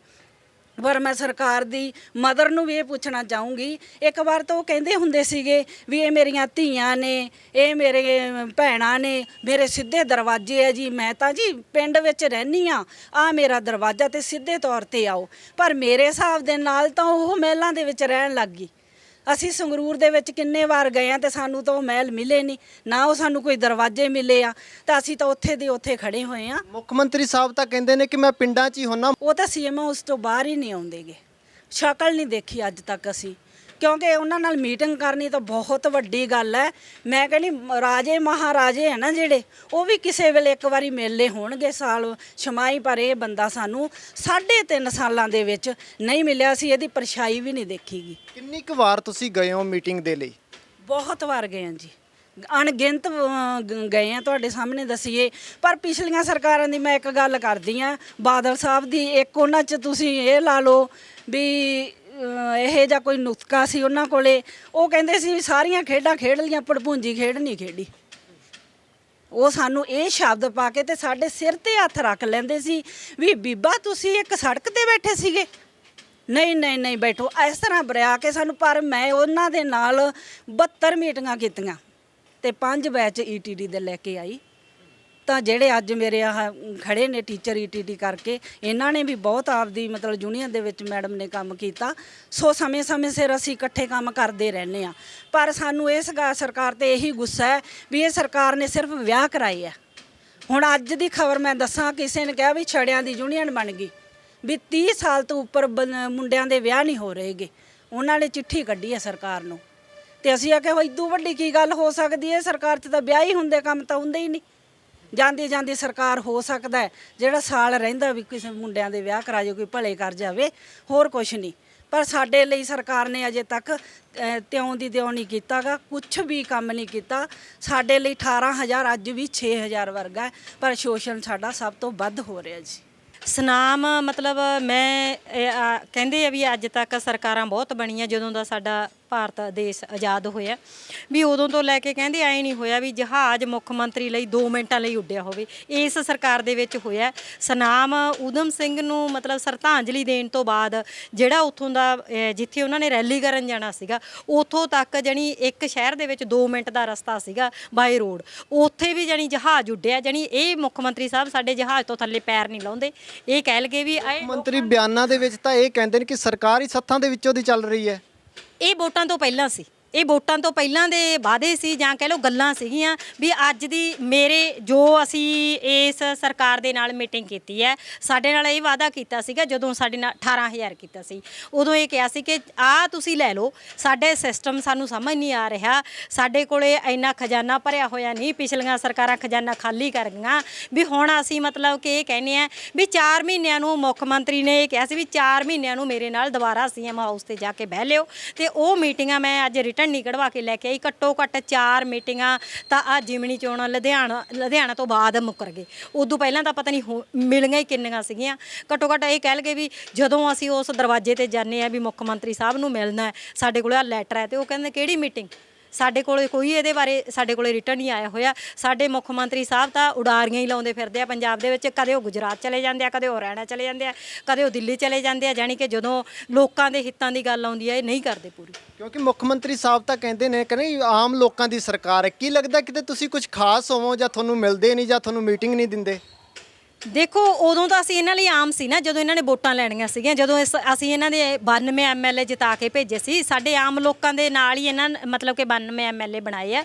ਪਰ ਮੈਂ ਸਰਕਾਰ ਦੀ ਮਦਰ ਨੂੰ ਵੀ ਇਹ ਪੁੱਛਣਾ ਚਾਹੂੰਗੀ। ਇੱਕ ਵਾਰ ਤਾਂ ਉਹ ਕਹਿੰਦੇ ਹੁੰਦੇ ਸੀਗੇ ਵੀ ਇਹ ਮੇਰੀਆਂ ਧੀਆਂ ਨੇ, ਇਹ ਮੇਰੇ ਭੈਣਾਂ ਨੇ, ਮੇਰੇ ਸਿੱਧੇ ਦਰਵਾਜ਼ੇ ਆ ਜੀ, ਮੈਂ ਤਾਂ ਜੀ ਪਿੰਡ ਵਿੱਚ ਰਹਿਨੀ ਆ ਆ ਮੇਰਾ ਦਰਵਾਜ਼ਾ ਤੇ ਸਿੱਧੇ ਤੌਰ ਤੇ ਆਓ। ਪਰ ਮੇਰੇ ਹਿਸਾਬ ਦੇ ਨਾਲ ਤਾਂ ਉਹ ਮਹਿਲਾਂ ਦੇ ਵਿੱਚ ਰਹਿਣ ਲੱਗ ਗਈ। ਅਸੀਂ ਸੰਗਰੂਰ ਦੇ ਵਿੱਚ ਕਿੰਨੇ ਵਾਰ ਗਏ ਆ ਤੇ ਸਾਨੂੰ ਤਾਂ ਉਹ ਮਹਿਲ ਮਿਲੇ ਨਹੀਂ ਨਾ ਉਹ ਸਾਨੂੰ ਕੋਈ ਦਰਵਾਜ਼ੇ ਮਿਲੇ ਆ ਤਾਂ ਅਸੀਂ ਤਾਂ ਉੱਥੇ ਦੇ ਉੱਥੇ ਖੜੇ ਹੋਏ ਆ ਮੁੱਖ ਮੰਤਰੀ ਸਾਹਿਬ ਤਾਂ ਕਹਿੰਦੇ ਨੇ ਕਿ ਮੈਂ ਪਿੰਡਾਂ 'ਚ ਹੀ ਹੁੰਨਾ। ਉਹ ਤਾਂ ਸੀਐਮ ਉਸ ਤੋਂ ਬਾਹਰ ਹੀ ਨਹੀਂ ਆਉਂਦੇਗੇ। ਸ਼ਕਲ ਨਹੀਂ ਦੇਖੀ ਅੱਜ ਤੱਕ ਅਸੀਂ। ਕਿਉਂਕਿ ਉਹਨਾਂ ਨਾਲ ਮੀਟਿੰਗ ਕਰਨੀ ਤਾਂ ਬਹੁਤ ਵੱਡੀ ਗੱਲ ਹੈ। ਮੈਂ ਕਹਿੰਦੀ ਰਾਜੇ ਮਹਾਰਾਜੇ ਹੈ ਨਾ ਜਿਹੜੇ ਉਹ ਵੀ ਕਿਸੇ ਵੇਲੇ ਇੱਕ ਵਾਰੀ ਮੇਲੇ ਹੋਣਗੇ ਸਾਲ ਛਮਾਈ ਪਰ ਇਹ ਬੰਦਾ ਸਾਨੂੰ ਸਾਢੇ ਤਿੰਨ ਸਾਲਾਂ ਦੇ ਵਿੱਚ ਨਹੀਂ ਮਿਲਿਆ ਸੀ ਇਹਦੀ ਪਰਛਾਈ ਵੀ ਨਹੀਂ ਦੇਖੀਗੀ। ਕਿੰਨੀ ਕੁ ਵਾਰ ਤੁਸੀਂ ਗਏ ਹੋ ਮੀਟਿੰਗ ਦੇ ਲਈ? ਬਹੁਤ ਵਾਰ ਗਏ ਹਾਂ ਜੀ। ਅਣਗਿਣਤ ਗਏ ਆ ਤੁਹਾਡੇ ਸਾਹਮਣੇ ਦਸੀਏ ਪਰ ਪਿਛਲੀਆਂ ਸਰਕਾਰਾਂ ਦੀ ਮੈਂ ਇੱਕ ਗੱਲ ਕਰਦੀ ਆ ਬਾਦਲ ਸਾਹਿਬ ਦੀ ਇੱਕ ਉਹਨਾਂ 'ਚ ਤੁਸੀਂ ਇਹ ਲਾ ਲਓ ਵੀ ਇਹ ਜਾਂ ਕੋਈ ਨੁਸਖਾ ਸੀ ਉਹਨਾਂ ਕੋਲੇ। ਉਹ ਕਹਿੰਦੇ ਸੀ ਵੀ ਸਾਰੀਆਂ ਖੇਡਾਂ ਖੇਡ ਲੀਆਂ ਪੜਪੂੰਜੀ ਖੇਡ ਨਹੀਂ ਖੇਡੀ। ਉਹ ਸਾਨੂੰ ਇਹ ਸ਼ਬਦ ਪਾ ਕੇ ਤੇ ਸਾਡੇ ਸਿਰ ਤੇ ਹੱਥ ਰੱਖ ਲੈਂਦੇ ਸੀ ਵੀ, ਬੀਬਾ, ਤੁਸੀਂ ਇੱਕ ਸੜਕ ਤੇ ਬੈਠੇ ਸੀਗੇ। ਨਹੀਂ ਨਹੀਂ ਨਹੀਂ, ਬੈਠੋ। ਇਸ ਤਰ੍ਹਾਂ ਬਰਿਆ ਕੇ ਸਾਨੂੰ, ਪਰ ਮੈਂ ਉਹਨਾਂ ਦੇ ਨਾਲ 72 ਮੀਟਿੰਗਾਂ ਕੀਤੀਆਂ। ਤੇ ਪੰਜ ਬੈਚ ਈਟੀਡੀ ਦੇ ਲੈ ਕੇ ਆਈ। ਤਾਂ ਜਿਹੜੇ ਅੱਜ ਮੇਰੇ ਆਹ ਖੜੇ ਨੇ ਟੀਚਰ ਈਟੀਡੀ ਕਰਕੇ, ਇਹਨਾਂ ਨੇ ਵੀ ਬਹੁਤ ਆਪਦੀ ਮਤਲਬ ਯੂਨੀਅਨ ਦੇ ਵਿੱਚ ਮੈਡਮ ਨੇ ਕੰਮ ਕੀਤਾ। ਸੋ ਸਮੇਂ-ਸਮੇਂ ਸਿਰ ਅਸੀਂ ਇਕੱਠੇ ਕੰਮ ਕਰਦੇ ਰਹਿੰਦੇ ਆ ਪਰ ਸਾਨੂੰ ਇਸ ਗਾ- ਸਰਕਾਰ ਤੇ ਇਹੀ ਗੁੱਸਾ ਹੈ ਵੀ ਇਹ ਸਰਕਾਰ ਨੇ ਸਿਰਫ ਵਿਆਹ ਕਰਾਏ ਆ। ਹੁਣ ਅੱਜ ਦੀ ਖਬਰ ਮੈਂ ਦੱਸਾਂ, ਕਿਸੇ ਨੇ ਕਿਹਾ ਵੀ ਛੜਿਆਂ ਦੀ ਯੂਨੀਅਨ ਬਣ ਗਈ। ਵੀ 30 ਸਾਲ ਤੋਂ ਉੱਪਰ ਬੰ- ਮੁੰਡਿਆਂ ਦੇ ਵਿਆਹ ਨਹੀਂ ਹੋ ਰਹੇਗੇ। ਉਹਨਾਂ ਨੇ ਚਿੱਠੀ ਕੱਢੀ ਹੈ ਸਰਕਾਰ ਨੂੰ। ਤੇ ਅਸੀਂ ਆਖਿਆ ਹੋਈ ਇਦੋਂ ਵੱਡੀ ਕੀ ਗੱਲ ਹੋ ਸਕਦੀ ਹੈ? ਸਰਕਾਰ 'ਚ ਤਾਂ ਵਿਆਹ ਹੀ ਹੁੰਦੇ, ਕੰਮ ਤਾਂ ਹੁੰਦੇ ਹੀ ਨਹੀਂ। ਜਾਂਦੀ ਜਾਂਦੀ ਸਰਕਾਰ ਹੋ ਸਕਦਾ ਹੈ। ਜਿਹੜਾ ਸਾਲ ਰਹਿੰਦਾ ਵੀ ਕਿਸੇ ਮੁੰਡਿਆਂ ਦੇ ਵਿਆਹ ਕਰਾ ਜੇ ਕੋਈ ਭਲੇ ਕਰ ਜਾਵੇ ਹੋਰ ਕੁਝ ਨਹੀਂ। ਪਰ ਸਾਡੇ ਲਈ ਸਰਕਾਰ ਨੇ ਅਜੇ ਤੱਕ ਤਿਉਂ ਦੀ ਤਿਉਂ ਨਹੀਂ ਕੀਤਾਗਾ ਕੁਝ ਵੀ ਕੰਮ ਨਹੀਂ ਕੀਤਾ। ਸਾਡੇ ਲਈ 18000 ਅੱਜ ਵੀ 6000 ਵਰਗਾ ਹੈ। ਪਰ ਸ਼ੋਸ਼ਣ ਸਾਡਾ ਸਭ ਤੋਂ ਵੱਧ ਹੋ ਰਿਹਾ ਜੀ। ਸੁਨਾਮ ਮਤਲਬ ਮੈਂ ਇਹ, ਆ, ਕਹਿੰਦੇ ਆ ਵੀ ਅੱਜ ਤੱਕ ਸਰਕਾਰਾਂ ਬਹੁਤ ਬਣੀਆਂ ਜਦੋਂ ਦਾ ਸਾਡਾ ਭਾਰਤ ਦੇਸ਼ ਆਜ਼ਾਦ ਹੋਇਆ। ਵੀ ਉਦੋਂ ਤੋਂ ਲੈ ਕੇ ਕਹਿੰਦੇ ਐ ਨਹੀਂ ਹੋਇਆ ਵੀ ਜਹਾਜ਼ ਮੁੱਖ ਮੰਤਰੀ ਲਈ 2 ਮਿੰਟਾਂ ਲਈ ਉੱਡਿਆ ਹੋਵੇ। ਇਸ ਸਰਕਾਰ ਦੇ ਵਿੱਚ ਹੋਇਆ ਸਨਾਮ ਊਧਮ ਸਿੰਘ ਨੂੰ ਮਤਲਬ ਸ਼ਰਧਾਂਜਲੀ ਦੇਣ ਤੋਂ ਬਾਅਦ ਜਿਹੜਾ ਉੱਥੋਂ ਦਾ ਜਿੱਥੇ ਉਹਨਾਂ ਨੇ ਰੈਲੀ ਕਰਨ ਜਾਣਾ ਸੀਗਾ, ਉੱਥੋਂ ਤੱਕ ਜਣੀ ਇੱਕ ਸ਼ਹਿਰ ਦੇ ਵਿੱਚ 2 ਮਿੰਟ ਦਾ ਰਸਤਾ ਸੀਗਾ ਬਾਈ ਰੋਡ। ਉੱਥੇ ਵੀ ਜਣੀ ਜਹਾਜ਼ ਉੱਡਿਆ, ਜਣੀ ਇਹ ਮੁੱਖ ਮੰਤਰੀ ਸਾਹਿਬ ਸਾਡੇ ਜਹਾਜ਼ ਤੋਂ ਥੱਲੇ ਪੈਰ ਨਹੀਂ ਲਾਉਂਦੇ। ਇਹ ਕਹਿ ਲਗੇ ਵੀ ਆਏ ਮੰਤਰੀ ਬਿਆਨਾਂ ਦੇ ਵਿੱਚ ਤਾਂ ਇਹ ਕਹਿੰਦੇ ਨੇ ਕਿ ਸਰਕਾਰ ਹੀ ਸੱਥਾਂ ਦੇ ਵਿੱਚੋਂ ਦੀ ਚੱਲ ਰਹੀ ਹੈ। ਇਹ ਵੋਟਾਂ ਤੋਂ ਪਹਿਲਾਂ ਸੀ। ਇਹ ਵੋਟਾਂ ਤੋਂ ਪਹਿਲਾਂ ਦੇ ਵਾਅਦੇ ਸੀ ਜਾਂ ਕਹਿ ਲਓ ਗੱਲਾਂ ਸੀਗੀਆਂ ਵੀ ਅੱਜ ਦੀ ਮੇਰੇ ਜੋ ਅਸੀਂ ਇਸ ਸਰਕਾਰ ਦੇ ਨਾਲ ਮੀਟਿੰਗ ਕੀਤੀ ਹੈ, ਸਾਡੇ ਨਾਲ ਇਹ ਵਾਅਦਾ ਕੀਤਾ ਸੀਗਾ ਜਦੋਂ ਸਾਡੇ ਨਾਲ 18000 ਕੀਤਾ ਸੀ। ਉਦੋਂ ਇਹ ਕਿਹਾ ਸੀ ਕਿ ਆ ਤੁਸੀਂ ਲੈ ਲਓ, ਸਾਡੇ ਸਿਸਟਮ ਸਾਨੂੰ ਸਮਝ ਨਹੀਂ ਆ ਰਿਹਾ, ਸਾਡੇ ਕੋਲੇ ਇੰਨਾ ਖਜ਼ਾਨਾ ਭਰਿਆ ਹੋਇਆ ਨਹੀਂ, ਪਿਛਲੀਆਂ ਸਰਕਾਰਾਂ ਖਜ਼ਾਨਾ ਖਾਲੀ ਕਰ ਗਈਆਂ। ਵੀ ਹੁਣ ਅਸੀਂ ਮਤਲਬ ਕਿ ਇਹ ਕਹਿੰਦੇ ਆ ਵੀ 4 ਮਹੀਨਿਆਂ ਨੂੰ ਮੁੱਖ ਮੰਤਰੀ ਨੇ ਇਹ ਕਿਹਾ ਸੀ ਵੀ 4 ਮਹੀਨਿਆਂ ਨੂੰ ਮੇਰੇ ਨਾਲ ਦੁਬਾਰਾ ਸੀਐਮ ਹਾਊਸ ਤੇ ਜਾ ਕੇ ਬਹਿ ਲਿਓ ਤੇ ਉਹ ਮੀਟਿੰਗਾਂ ਮੈਂ ਅੱਜ ਰਿਟਰਨ ਕਢਵਾ ਕੇ ਲੈ ਕੇ ਆਈ। ਘੱਟੋ ਘੱਟ ਚਾਰ ਮੀਟਿੰਗਾਂ ਤਾਂ ਆ ਜਿਮਣੀ ਚੋਣਾਂ ਲੁਧਿਆਣਾ ਲੁਧਿਆਣਾ ਤੋਂ ਬਾਅਦ ਮੁੱਕਰ ਗਏ। ਉਦੋਂ ਪਹਿਲਾਂ ਤਾਂ ਪਤਾ ਨਹੀਂ ਹੋ- ਮਿਲੀਆਂ ਹੀ ਕਿੰਨੀਆਂ ਸੀਗੀਆਂ। ਘੱਟੋ ਘੱਟ ਇਹ ਕਹਿ ਲਗੇ ਵੀ ਜਦੋਂ ਅਸੀਂ ਉਸ ਦਰਵਾਜ਼ੇ ਤੇ ਜਾਂਦੇ ਆ ਵੀ ਮੁੱਖ ਮੰਤਰੀ ਸਾਹਿਬ ਨੂੰ ਮਿਲਣਾ ਹੈ, ਸਾਡੇ ਕੋਲ ਆ ਲੈਟਰ ਹੈ ਤੇ ਉਹ ਕਹਿੰਦੇ ਕਿਹੜੀ ਮੀਟਿੰਗ ਸਾਡੇ ਕੋਲੇ ਕੋਈ ਇਹਦੇ ਬਾਰੇ ਸਾਡੇ ਕੋਲੇ ਰਿਟਰਨ ਨਹੀਂ ਆਇਆ ਹੋਇਆ। ਸਾਡੇ ਮੁੱਖ ਮੰਤਰੀ ਸਾਹਿਬ ਤਾਂ ਉਡਾਰੀਆਂ ਹੀ ਲਾਉਂਦੇ ਫਿਰਦੇ ਆ ਪੰਜਾਬ ਦੇ ਵਿੱਚ। ਕਦੇ ਉਹ ਗੁਜਰਾਤ ਚਲੇ ਜਾਂਦੇ ਆ, ਕਦੇ ਉਹ ਹਰਿਆਣਾ ਚਲੇ ਜਾਂਦੇ ਆ, ਕਦੇ ਉਹ ਦਿੱਲੀ ਚਲੇ ਜਾਂਦੇ ਆ, ਜਾਣੀ ਕਿ ਜਦੋਂ ਲੋਕਾਂ ਦੇ ਹਿੱਤਾਂ ਦੀ ਗੱਲ ਆਉਂਦੀ ਹੈ ਇਹ ਨਹੀਂ ਕਰਦੇ ਪੂਰੀ। ਕਿਉਂਕਿ ਮੁੱਖ ਮੰਤਰੀ ਸਾਹਿਬ ਤਾਂ ਕਹਿੰਦੇ ਨੇ ਕਹਿੰਦੇ ਆਮ ਲੋਕਾਂ ਦੀ ਸਰਕਾਰ ਹੈ। ਕੀ ਲੱਗਦਾ ਕਿਤੇ ਤੁਸੀਂ ਕੁਝ ਖਾਸ ਹੋਵੋ ਜਾਂ ਤੁਹਾਨੂੰ ਮਿਲਦੇ ਨਹੀਂ ਜਾਂ ਤੁਹਾਨੂੰ ਮੀਟਿੰਗ ਨਹੀਂ ਦਿੰਦੇ? ਦੇਖੋ ਉਦੋਂ ਤਾਂ ਅਸੀਂ ਇਹਨਾਂ ਲਈ ਆਮ ਸੀ ਨਾ ਜਦੋਂ ਇਹਨਾਂ ਨੇ ਵੋਟਾਂ ਲੈਣੀਆਂ ਸੀਗੀਆਂ ਜਦੋਂ ਇਸ- ਅਸੀਂ ਇਹਨਾਂ ਦੇ 92 ਐਮਐਲਏ ਜਿਤਾ ਕੇ ਭੇਜੇ ਸੀ ਸਾਡੇ ਆਮ ਲੋਕਾਂ ਦੇ ਨਾਲ ਹੀ ਇਹਨਾਂ ਨੇ ਮਤਲਬ ਕਿ 92 ਐਮਐਲਏ ਬਣਾਏ ਆ।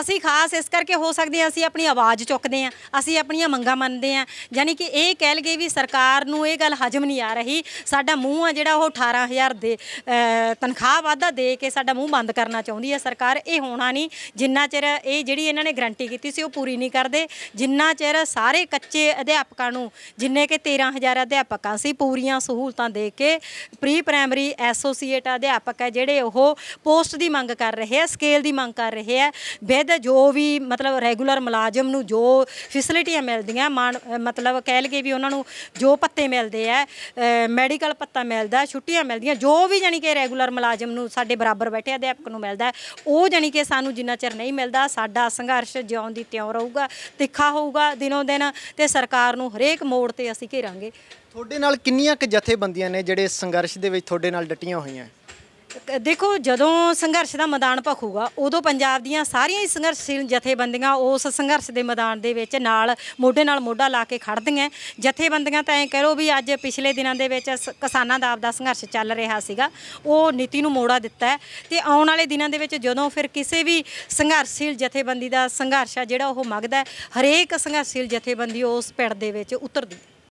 ਅਸੀਂ ਖਾਸ ਇਸ ਕਰਕੇ ਹੋ ਸਕਦੇ ਹਾਂ ਅਸੀਂ ਆਪਣੀ ਆਵਾਜ਼ ਚੁੱਕਦੇ ਹਾਂ ਅਸੀਂ ਆਪਣੀਆਂ ਮੰਗਾਂ ਮੰਨਦੇ ਹਾਂ ਯਾਨੀ ਕਿ ਇਹ ਕਹਿ ਲਗੇ ਵੀ ਸਰਕਾਰ ਨੂੰ ਇਹ ਗੱਲ ਹਜਮ ਨਹੀਂ ਆ ਰਹੀ। ਸਾਡਾ ਮੂੰਹ ਆ ਜਿਹੜਾ ਉਹ 18000 ਦੇ ਅਹ, ਤਨਖਾਹ ਵਾਧਾ ਦੇ ਕੇ ਸਾਡਾ ਮੂੰਹ ਬੰਦ ਕਰਨਾ ਚਾਹੁੰਦੀ ਹੈ ਸਰਕਾਰ ਇਹ ਹੋਣਾ ਨਹੀਂ। ਜਿੰਨਾ ਚਿਰ ਇਹ ਜਿਹੜੀ ਇਹਨਾਂ ਨੇ ਗਰੰਟੀ ਕੀਤੀ ਸੀ ਉਹ ਪੂਰੀ ਨਹੀਂ ਕਰਦੇ। ਜਿੰਨਾ ਚਿਰ ਸਾਰੇ ਕੱਚੇ ਅਧਿਆਪਕ ਅਧਿਆਪਕਾਂ ਨੂੰ, ਜਿੰਨੇ ਕਿ 13000 ਅਧਿਆਪਕਾਂ ਸੀ, ਪੂਰੀਆਂ ਸਹੂਲਤਾਂ ਦੇ ਕੇ ਪ੍ਰੀ ਪ੍ਰਾਇਮਰੀ ਐਸੋਸੀਏਟ ਅਧਿਆਪਕ ਹੈ ਜਿਹੜੇ ਉਹ ਪੋਸਟ ਦੀ ਮੰਗ ਕਰ ਰਹੇ ਹੈ, ਸਕੇਲ ਦੀ ਮੰਗ ਕਰ ਰਹੇ ਹੈ। ਵਿਦ ਜੋ ਵੀ ਮਤਲਬ ਰੈਗੂਲਰ ਮੁਲਾਜ਼ਮ ਨੂੰ ਜੋ ਫੈਸਿਲਿਟੀਆਂ ਮਿਲਦੀਆਂ ਮਾਣ ਮਤਲਬ ਕਹਿ ਲਈਏ ਵੀ ਉਹਨਾਂ ਨੂੰ ਜੋ ਪੱਤੇ ਮਿਲਦੇ ਆ ਮੈਡੀਕਲ ਪੱਤਾ ਮਿਲਦਾ, ਛੁੱਟੀਆਂ ਮਿਲਦੀਆਂ, ਜੋ ਵੀ ਜਾਣੀ ਕਿ ਰੈਗੂਲਰ ਮੁਲਾਜ਼ਮ ਨੂੰ ਸਾਡੇ ਬਰਾਬਰ ਬੈਠੇ ਅਧਿਆਪਕ ਨੂੰ ਮਿਲਦਾ ਉਹ ਜਾਣੀ ਕਿ ਸਾਨੂੰ ਜਿੰਨਾ ਚਿਰ ਨਹੀਂ ਮਿਲਦਾ, ਸਾਡਾ ਸੰਘਰਸ਼ ਜਿਉਂ ਦੀ ਤਿਉਂ ਰਹੂਗਾ, ਤਿੱਖਾ ਹੋਊਗਾ ਦਿਨੋਂ ਦਿਨ ਤੇ ਸਰਕਾਰ ਨੂੰ ਹਰੇਕ ਮੋੜ ਤੇ ਅਸੀਂ ਘੇਰਾਂਗੇ। ਤੁਹਾਡੇ ਨਾਲ ਕਿੰਨੀਆਂ ਕੁ ਜਥੇਬੰਦੀਆਂ ਨੇ ਜਿਹੜੇ ਸੰਘਰਸ਼ ਦੇ ਵਿੱਚ ਤੁਹਾਡੇ ਨਾਲ ਡਟੀਆਂ ਹੋਈਆਂ? ਦੇਖੋ ਜਦੋਂ ਸੰਘਰਸ਼ ਦਾ ਮੈਦਾਨ ਭਖੂਗਾ ਉਦੋਂ ਪੰਜਾਬ ਦੀਆਂ ਸਾਰੀਆਂ ਹੀ ਸੰਘਰਸ਼ਸ਼ੀਲ ਜਥੇਬੰਦੀਆਂ ਉਸ ਸੰਘਰਸ਼ ਦੇ ਮੈਦਾਨ ਦੇ ਵਿੱਚ ਨਾਲ ਮੋਢੇ ਨਾਲ ਮੋਢਾ ਲਾ ਕੇ ਖੜਦੀਆਂ। ਜਥੇਬੰਦੀਆਂ ਤਾਂ ਐਂ ਕਰੋ ਵੀ ਅੱਜ ਪਿਛਲੇ ਦਿਨਾਂ ਦੇ ਵਿੱਚ ਸ- ਕਿਸਾਨਾਂ ਦਾ ਆਪਦਾ ਸੰਘਰਸ਼ ਚੱਲ ਰਿਹਾ ਸੀਗਾ। ਉਹ ਨੀਤੀ ਨੂੰ ਮੋੜਾ ਦਿੱਤਾ ਹੈ ਤੇ ਆਉਣ ਵਾਲੇ ਦਿਨਾਂ ਦੇ ਵਿੱਚ ਜਦੋਂ ਫਿਰ ਕਿਸੇ ਵੀ ਸੰਘਰਸ਼ਸ਼ੀਲ ਜਥੇਬੰਦੀ ਦਾ ਸੰਘਰਸ਼ ਆ ਜਿਹੜਾ ਉਹ ਮੰਗਦਾ ਹੈ, ਹਰੇਕ ਸੰਘਰਸ਼ਸ਼ੀਲ ਜਥੇਬੰਦੀ ਉਸ ਪਿੰਡ ਦੇ ਵਿੱਚ ਉਤਰਦੀ। ਹੈ